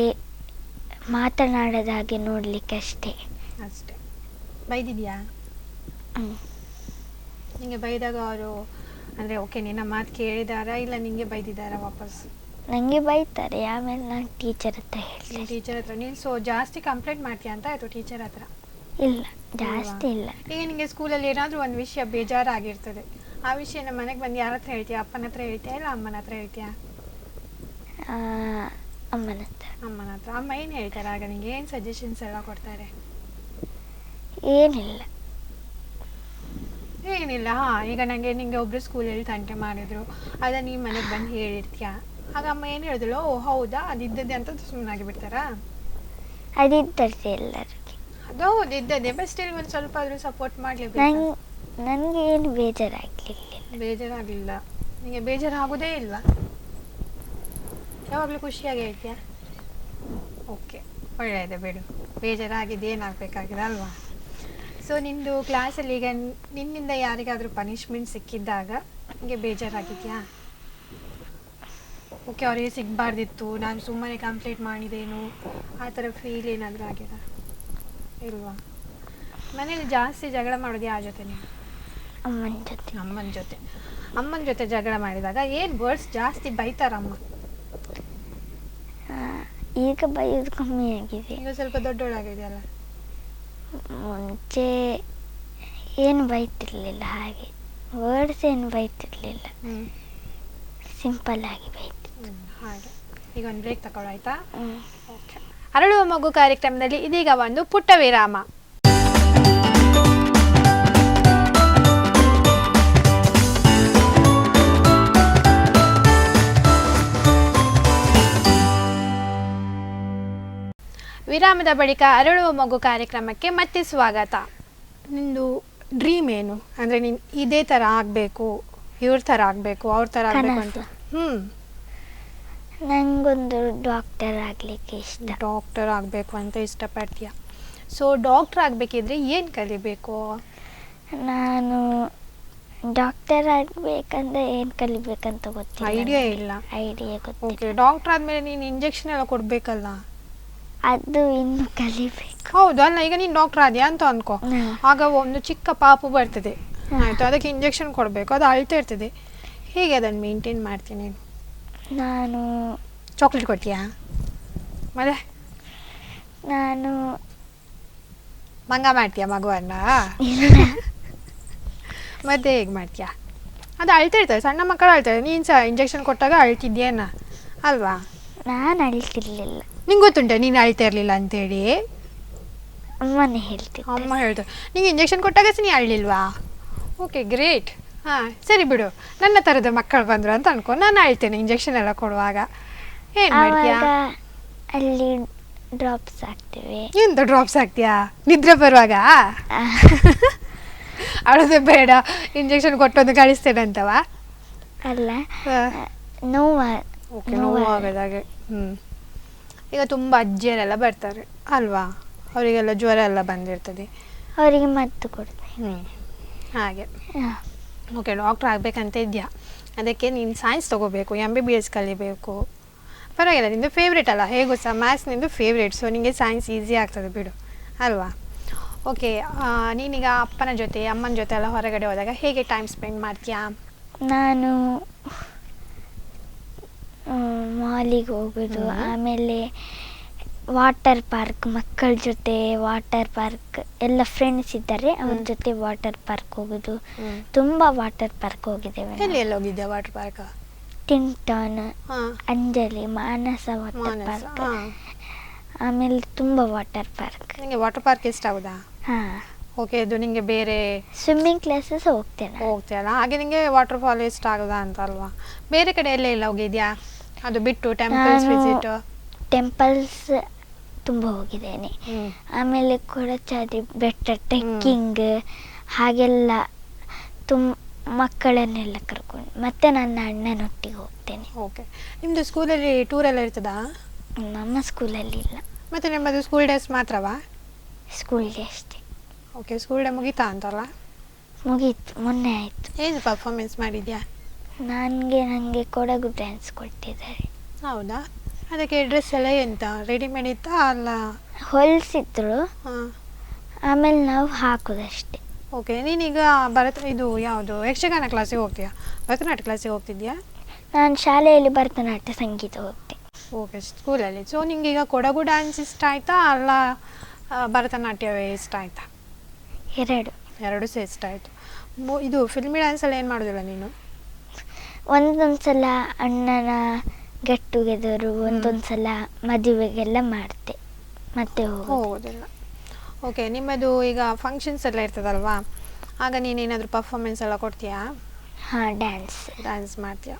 ಮಾತನಾಡದ ಹಾಗೆ ನೋಡಲಿಕ್ಕೆ ಅಷ್ಟೇ. ಅಷ್ಟೇ. ಬೈದಿದ್ಯಾ? ಹ್ಮ್. ನಿಮಗೆ ಬೈದಾಗ ಅವರು ಅಂದರೆ ಓಕೆ ನಿನ್ನ ಮಾತು ಕೇಳಿದಾರಾ ಇಲ್ಲ ನಿಮಗೆ ಬೈದಿದ್ದಾರಾ ವಾಪಸ್? ನನಗೆ ಬೈತಾರೆ ಆಮೇಲೆ ನಾನು ಟೀಚರ್ ಹತ್ರ ಹೇಳ್ತೀನಿ. ಟೀಚರ್ ಹತ್ರ ನೀನು ಸೊ ಜಾಸ್ತಿ ಕಂಪ್ಲೇಂಟ್ ಮಾಡ್ತೀಯ ಅಂತ ಆಯಿತು ಟೀಚರ್ ಹತ್ರ? ಇಲ್ಲ ಜಾಸ್ತಿ ಇಲ್ಲ. ಈಗ ನಿಮಗೆ ಸ್ಕೂಲಲ್ಲಿ ಏನಾದರೂ ಒಂದು ವಿಷಯ ಬೇಜಾರಾಗಿರ್ತದೆ ಆ ವಿಷಯನ ಮನೆಗೆ ಬಂದು ಯಾರ ಹತ್ರ ಹೇಳ್ತೀಯ? ಅಪ್ಪನ ಹತ್ರ ಹೇಳ್ತೀಯ ಇಲ್ಲ ಅಮ್ಮನ ಹತ್ರ ಹೇಳ್ತೀಯಾ? ಅಮ್ಮನ ಹತ್ರ. ಅಮ್ಮನ ಹತ್ರ. ಅಮ್ಮ ಏನು ಹೇಳ್ತಾರೆ ಆಗ ನಿಂಗೆ? ಏನು ಸಜೆಷನ್ಸ್ ಎಲ್ಲ ಕೊಡ್ತಾರೆ? ಏನಿಲ್ಲ. ಏನಿಲ್ಲ ಹಾ ಈಗ ನನಗೆ ನಿಂಗೆ ಒಬ್ಬರು ಸ್ಕೂಲಲ್ಲಿ ತಂಟೆ ಮಾಡಿದ್ರು ಅದನ್ನ ನೀನು ಮನೆಗೆ ಬಂದು ಹೇಳಿರ್ತೀಯ? ಆಗ ಅಮ್ಮ ಏನು ಹೇಳಿದಳು ಓ ಹೌದಾ? ಅದಿದ್ದದೆ ಅಂತ ಸುಮ್ಮನಾಗಿ ಬಿಡ್ತಾರಾ? ಅದಿದ್ದದೆ ಎಲ್ಲರಿಗೆ. ಅದು ಹೌದು ಇದ್ದದೆ ಬಟ್ ಸ್ಟಿಲ್ ಒಂದು ಸ್ವಲ್ಪ ಆದರೂ ಸಪೋರ್ಟ್ ನಂಗೆ ನನಗೆ ಏನು ಬೇಜಾರಾಗಲಿಲ್ಲ. ಬೇಜಾರಾಗಲಿಲ್ಲ. ನಿಮಗೆ ಬೇಜಾರಾಗೋದೇ ಇಲ್ಲ. ಯಾವಾಗಲೂ ಖುಷಿಯಾಗಿ ಹೇಳ್ತೀಯಾ ಓಕೆ ಒಳ್ಳೆಯದೆ ಬಿಡು. ಬೇಜಾರಾಗಿದ್ದು ಏನಾಗಬೇಕಾಗಿದೆ ಅಲ್ವಾ? ಸೊ ನಿಂದು ಕ್ಲಾಸಲ್ಲಿ ಈಗ ನಿನ್ನಿಂದ ಯಾರಿಗಾದರೂ ಪನಿಷ್ಮೆಂಟ್ ಸಿಕ್ಕಿದ್ದಾಗ ನಿಮಗೆ ಬೇಜಾರಾಗಿದೆಯಾ? ಓಕೆ ಅವ್ರಿಗೆ ಸಿಗಬಾರ್ದಿತ್ತು? ನಾನು ಸುಮ್ಮನೆ ಕಂಪ್ಲೀಟ್ ಮಾಡಿದೇನು? ಆ ಥರ ಫೀಲ್ ಏನಾದರೂ ಆಗಿದೆ ಇಲ್ವಾ? ಮನೇಲಿ ಜಾಸ್ತಿ ಜಗಳ ಮಾಡೋದು ಯಾರ ಜೊತೆ ನೀವು? ಅಮ್ಮನ ಜೊತೆ. ಅಮ್ಮನ ಜೊತೆ. ಅಮ್ಮನ ಜೊತೆ ಜಗಳ ಮಾಡಿದಾಗ ಏನು ವರ್ಡ್ಸ್ ಜಾಸ್ತಿ ಬೈತಾರಮ್ಮ ಈಗ ಬೈಯೋದು ಕಮ್ಮಿ ಆಗಿದೆ. ಈಗ ಸ್ವಲ್ಪ ದೊಡ್ಡವಳಾಗಿದೆಯಲ್ಲ ಮುಂಚೆ ಏನು ಬೈತಿರ್ಲಿಲ್ಲ ಹಾಗೆ. ವರ್ಡ್ಸ್ ಏನು ಬೈತಿರ್ಲಿಲ್ಲ. ಸಿಂಪಲ್ ಆಗಿ ಬೈತಿತ್ತು ಹಾಗೆ. ಈಗ ಒಂದು ಬ್ರೇಕ್ ತಗೊಳ್ಳಾಯ್ತಾ ಓಕೆ ಅರಳುವ ಮಗು ಕಾರ್ಯಕ್ರಮದಲ್ಲಿ ಇದೀಗ ಒಂದು ಪುಟ್ಟ ವಿರಾಮ ವಿರಾಮದ ಬಳಿಕ ಅರಳುವ ಮಗು ಕಾರ್ಯಕ್ರಮಕ್ಕೆ ಮತ್ತೆ ಸ್ವಾಗತ. ನಿಂದು ಡ್ರೀಮ್ ಏನು? ಅಂದರೆ ನೀನು ಇದೇ ಥರ ಆಗಬೇಕು ಇವ್ರ ಥರ ಆಗಬೇಕು ಅವ್ರ ಥರ ಆಗಬೇಕು ಅಂತ. ಹ್ಞೂ ನಂಗೊಂದು ಡಾಕ್ಟರ್ ಆಗಲಿಕ್ಕೆ ಇಷ್ಟ. ಡಾಕ್ಟರ್ ಆಗಬೇಕು ಅಂತ ಇಷ್ಟಪಡ್ತೀಯ. ಸೊ ಡಾಕ್ಟರ್ ಆಗಬೇಕಿದ್ರೆ ಏನು ಕಲಿಬೇಕು? ನಾನು ಡಾಕ್ಟರ್ ಆಗಬೇಕಂದ್ರೆ ಏನು ಕಲಿಬೇಕಂತ ಗೊತ್ತಿಲ್ಲ ಐಡಿಯಾ ಇಲ್ಲ. ಐಡಿಯಾ ಗೊತ್ತಿಲ್ಲ. ಓಕೆ ಡಾಕ್ಟರ್ ಆದಮೇಲೆ ನೀನು ಇಂಜೆಕ್ಷನ್ ಎಲ್ಲ ಕೊಡಬೇಕಲ್ಲ? ಅದು ಇನ್ನು ಕಲಿಬೇಕು. ಹೌದು ಅಲ್ಲ ಈಗ ನೀನು ಡಾಕ್ಟರ್ ಆದ್ಯಾ ಅಂತ ಅನ್ಕೋ. ಆಗ ಒಂದು ಚಿಕ್ಕ ಪಾಪು ಬರ್ತದೆ. ಆಯಿತು ಅದಕ್ಕೆ ಇಂಜೆಕ್ಷನ್ ಕೊಡಬೇಕು. ಅದು ಅಳ್ತಾ ಇರ್ತದೆ. ಹೇಗೆ ಅದನ್ನು ಮೇಂಟೈನ್ ಮಾಡ್ತೀನಿ ನೀನು ಚಾಕ್ಲೇಟ್ ಕೊಡ್ತೀಯಾ? ಮತ್ತೆ? ನಾನು ಮಂಗ ಮಾಡ್ತೀಯ ಮಗುವನ್ನ? ಮತ್ತೆ ಹೇಗೆ ಮಾಡ್ತೀಯಾ? ಅದು ಅಳ್ತಾ ಇರ್ತದೆ ಸಣ್ಣ ಮಕ್ಕಳು ಅಳ್ತಾರೆ. ನೀನು ಸಹ ಇಂಜೆಕ್ಷನ್ ಕೊಟ್ಟಾಗ ಅಳ್ತಿದ್ಯೇನ ಅಲ್ವಾ? ನಾನು ಅಳ್ತಿರ್ಲಿಲ್ಲ. ನಿಂಗೆ ಗೊತ್ತುಂಟ ನೀನು ಅಳ್ತಾ ಇರಲಿಲ್ಲ ಅಂತೇಳಿ? ಅಮ್ಮನೇ ಹೇಳ್ತೀನಿ ಅಮ್ಮ ಹೇಳ್ತಾರೆ ನಿಂಗೆ ಇಂಜೆಕ್ಷನ್ ಕೊಟ್ಟಾಗ ಸಹ ನೀ ಅಳ್ಳಿಲ್ವಾ ಓಕೆ ಗ್ರೇಟ್ ಹಾಂ ಸರಿ ಬಿಡು. ನನ್ನ ಥರದ ಮಕ್ಕಳು ಬಂದರು ಅಂತ ಅನ್ಕೊ. ನಾನು ಹೇಳ್ತೇನೆ ಇಂಜೆಕ್ಷನ್ ಎಲ್ಲ ಕೊಡುವಾಗ. ಏನು ಮಾಡ್ತೀಯಾ? ಆವಾಗ ಅಲ್ಲಿ ಡ್ರಾಪ್ಸ್ ಹಾಕ್ತೀವಿ. ಎಂತ ಡ್ರಾಪ್ಸ್ ಹಾಕ್ತೀಯಾ? ನಿದ್ರೆ ಬರುವಾಗ? ಅಳೋದೇ ಬೇಡ. ಇಂಜೆಕ್ಷನ್ ಕೊಟ್ಟೊಂದು ಕಳಿಸ್ತೇನೆ ಅಂತವಾ? ಅಲ್ಲ ಹಾ. ನೋವ ಓಕೆ ನೋವು ಆಗೋದಾಗೆ ಹ್ಞೂ ಈಗ ತುಂಬ ಅಜ್ಜಿಯರೆಲ್ಲ ಬರ್ತಾರೆ. ಅಲ್ವಾ? ಅವರಿಗೆಲ್ಲ ಜ್ವರ ಎಲ್ಲ ಬಂದಿರ್ತದೆ. ಅವರಿಗೆ ಮದ್ದು ಕೊಡ್ತೀನಿ. ಹ್ಞೂ ಹಾಗೆ. ಹಾ. ಓಕೆ ಡಾಕ್ಟ್ರ್ ಆಗಬೇಕಂತ ಇದೆಯಾ ಅದಕ್ಕೆ ನೀನು ಸೈನ್ಸ್ ತೊಗೋಬೇಕು ಎಂ ಬಿ ಬಿ ಎಸ್ ಕಲಿಬೇಕು. ಪರವಾಗಿಲ್ಲ ನಿಂದು ಫೇವ್ರೇಟ್ ಅಲ್ಲ? ಹೇಗೂ ಸಹ ಮ್ಯಾಥ್ಸ್ ನಿಂದು ಫೇವ್ರೇಟ್ ಸೊ ನಿಮಗೆ ಸೈನ್ಸ್ ಈಸಿ ಆಗ್ತದೆ ಬಿಡು. ಅಲ್ವಾ? ಓಕೆ ನೀನೀಗ ಅಪ್ಪನ ಜೊತೆ ಅಮ್ಮನ ಜೊತೆ ಎಲ್ಲ ಹೊರಗಡೆ ಹೋದಾಗ ಹೇಗೆ ಟೈಮ್ ಸ್ಪೆಂಡ್ ಮಾಡ್ತೀಯಾ? ನಾನು ಮಾಲಿಗೆ ಹೋಗೋದು. ಆಮೇಲೆ ವಾಟರ್ ಪಾರ್ಕ್ ಮಕ್ಕಳ ಜೊತೆ ವಾಟರ್ ಪಾರ್ಕ್. ಎಲ್ಲ ಫ್ರೆಂಡ್ಸ್ ಇದ್ದಾರೆ ಅವ್ರ ಜೊತೆ ವಾಟರ್ ಪಾರ್ಕ್ ಹೋಗುದು. ತುಂಬಾ ವಾಟರ್ ಪಾರ್ಕ್ ಹೋಗಿದ್ದೇವೆ ಎಲ್ಲಿ ಎಲ್ಲಿ ಹೋಗಿದ್ದೆ ವಾಟರ್ ಪಾರ್ಕ್? ಟಿಂಟಾನ್ ಅಂಜಲಿ ಮಾನಸ ವಾಟರ್ ಮಾನಸ ಪಾರ್ಕ್. ಹಾಂ. ಆಮೇಲೆ ತುಂಬಾ ವಾಟರ್ ಪಾರ್ಕ್. ನಿಮಗೆ ವಾಟರ್ ಪಾರ್ಕ್ ಇಷ್ಟ ಆಗುದಾ ಹಾ. ಓಕೆ ಇದು ನಿಮಗೆ ಬೇರೆ ಸ್ವಿಮ್ಮಿಂಗ್ ಕ್ಲಾಸಸ್ ಹೋಗ್ತೇನೆ. ಹೋಗ್ತೀಯಲ್ಲ ಹಾಗೆ ನಿಮಗೆ ವಾಟರ್ ಫಾಲ್ ಇಷ್ಟ ಆಗುದಾ ಅಂತ ಅಲ್ವಾ? ಬೇರೆ ಕಡೆ ಎಲ್ಲ ಎಲ್ಲ ಹೋಗಿದ್ಯಾ ಅದು ಬಿಟ್ಟು ಟೆಂಪಲ್ಸ್ ನಾನು- ವಿಸಿಟ್ ಟೆಂಪಲ್ಸ್ ತುಂಬ ಹೋಗಿದ್ದೇನೆ. ಆಮೇಲೆ ಕೊಡಚಾದ್ರಿ ಬೆಟ್ಟ ಟ್ರೆಕ್ಕಿಂಗ್ ಹಾಗೆಲ್ಲ ತುಮ್ ಮಕ್ಕಳನ್ನೆಲ್ಲ ಕರ್ಕೊಂಡು ಮತ್ತೆ ನನ್ನ ಅಣ್ಣನೊಟ್ಟಿಗೆ ಹೋಗ್ತೇನೆ. ಓಕೆ ನಿಮ್ಮದು ಸ್ಕೂಲಲ್ಲಿ ಟೂರ್ ಎಲ್ಲ ಇರ್ತದಾ? ನಮ್ಮ ಸ್ಕೂಲಲ್ಲಿ ಇಲ್ಲ. ಮತ್ತೆ ನಿಮ್ಮದು ಸ್ಕೂಲ್ ಡೇಸ್ ಮಾತ್ರವಾ? ಸ್ಕೂಲ್ಗೆ ಅಷ್ಟೇ. ಓಕೆ ಸ್ಕೂಲ್ ಡೇ ಮುಗೀತಾ ಅಂತಲ್ಲ? ಮುಗೀತು ಮೊನ್ನೆ ಆಯಿತು. ಏನು ಪರ್ಫಾರ್ಮೆನ್ಸ್ ಮಾಡಿದ್ಯಾ? ನನಗೆ ನನಗೆ ಕೊಡಗು ಡ್ಯಾನ್ಸ್ ಕೊಟ್ಟಿದ್ದಾರೆ ಹೌದಾ? ಅದಕ್ಕೆ ಡ್ರೆಸ್ ಎಲ್ಲ ಎಂತ? ರೆಡಿಮೇಡ್ ಇತ್ತಾ ಅಲ್ಲ? ಹೊಲಿಸಿದ್ರು. ಹಾಂ. ಆಮೇಲೆ ನಾವು ಹಾಕೋದಷ್ಟೇ. ಓಕೆ ನೀನೀಗ ಭರತ ಇದು ಯಾವುದು? ಯಕ್ಷಗಾನ ಕ್ಲಾಸಿಗೆ ಹೋಗ್ತೀಯಾ? ಭರತನಾಟ್ಯ ಕ್ಲಾಸಿಗೆ ಹೋಗ್ತಿದ್ಯಾ? ನಾನು ಶಾಲೆಯಲ್ಲಿ ಭರತನಾಟ್ಯ ಸಂಗೀತ ಹೋಗ್ತೆ ಓಕೆ ಸ್ಕೂಲಲ್ಲಿ ಸೊ ನಿಂಗೆ ಈಗ ಕೊಡಗು ಡ್ಯಾನ್ಸ್ ಇಷ್ಟ ಆಯ್ತಾ ಅಲ್ಲ ಆ, ಭರತನಾಟ್ಯವೇ ಇಷ್ಟ ಆಯ್ತಾ? ಎರಡು. ಎರಡು ಸಹ ಇಷ್ಟ ಆಯಿತು ಇದು ಫಿಲ್ಮಿ ಡ್ಯಾನ್ಸಲ್ಲಿ ಏನು ಮಾಡೋದಿಲ್ಲ ನೀನು? ಒಂದೊಂದು ಸಲ ಅಣ್ಣನ ಗೆಟ್ ಟುಗೆದರ್ ಒಂದೊಂದು ಸಲ ಮದುವೆಗೆಲ್ಲ ಮಾಡ್ತೆ. ಮತ್ತೆ ಹೋಗೋದು. ಹೋಗೋದಿಲ್ಲ. ಓಕೆ ನಿಮ್ಮದು ಈಗ ಫಂಕ್ಷನ್ಸ್ ಎಲ್ಲ ಇರ್ತದಲ್ವಾ? ಆಗ ನೀನೇನಾದರೂ ಪರ್ಫಾರ್ಮೆನ್ಸ್ ಎಲ್ಲ ಕೊಡ್ತೀಯಾ? ಹಾಂ ಡ್ಯಾನ್ಸ್ ಡ್ಯಾನ್ಸ್ ಮಾಡ್ತೀಯಾ?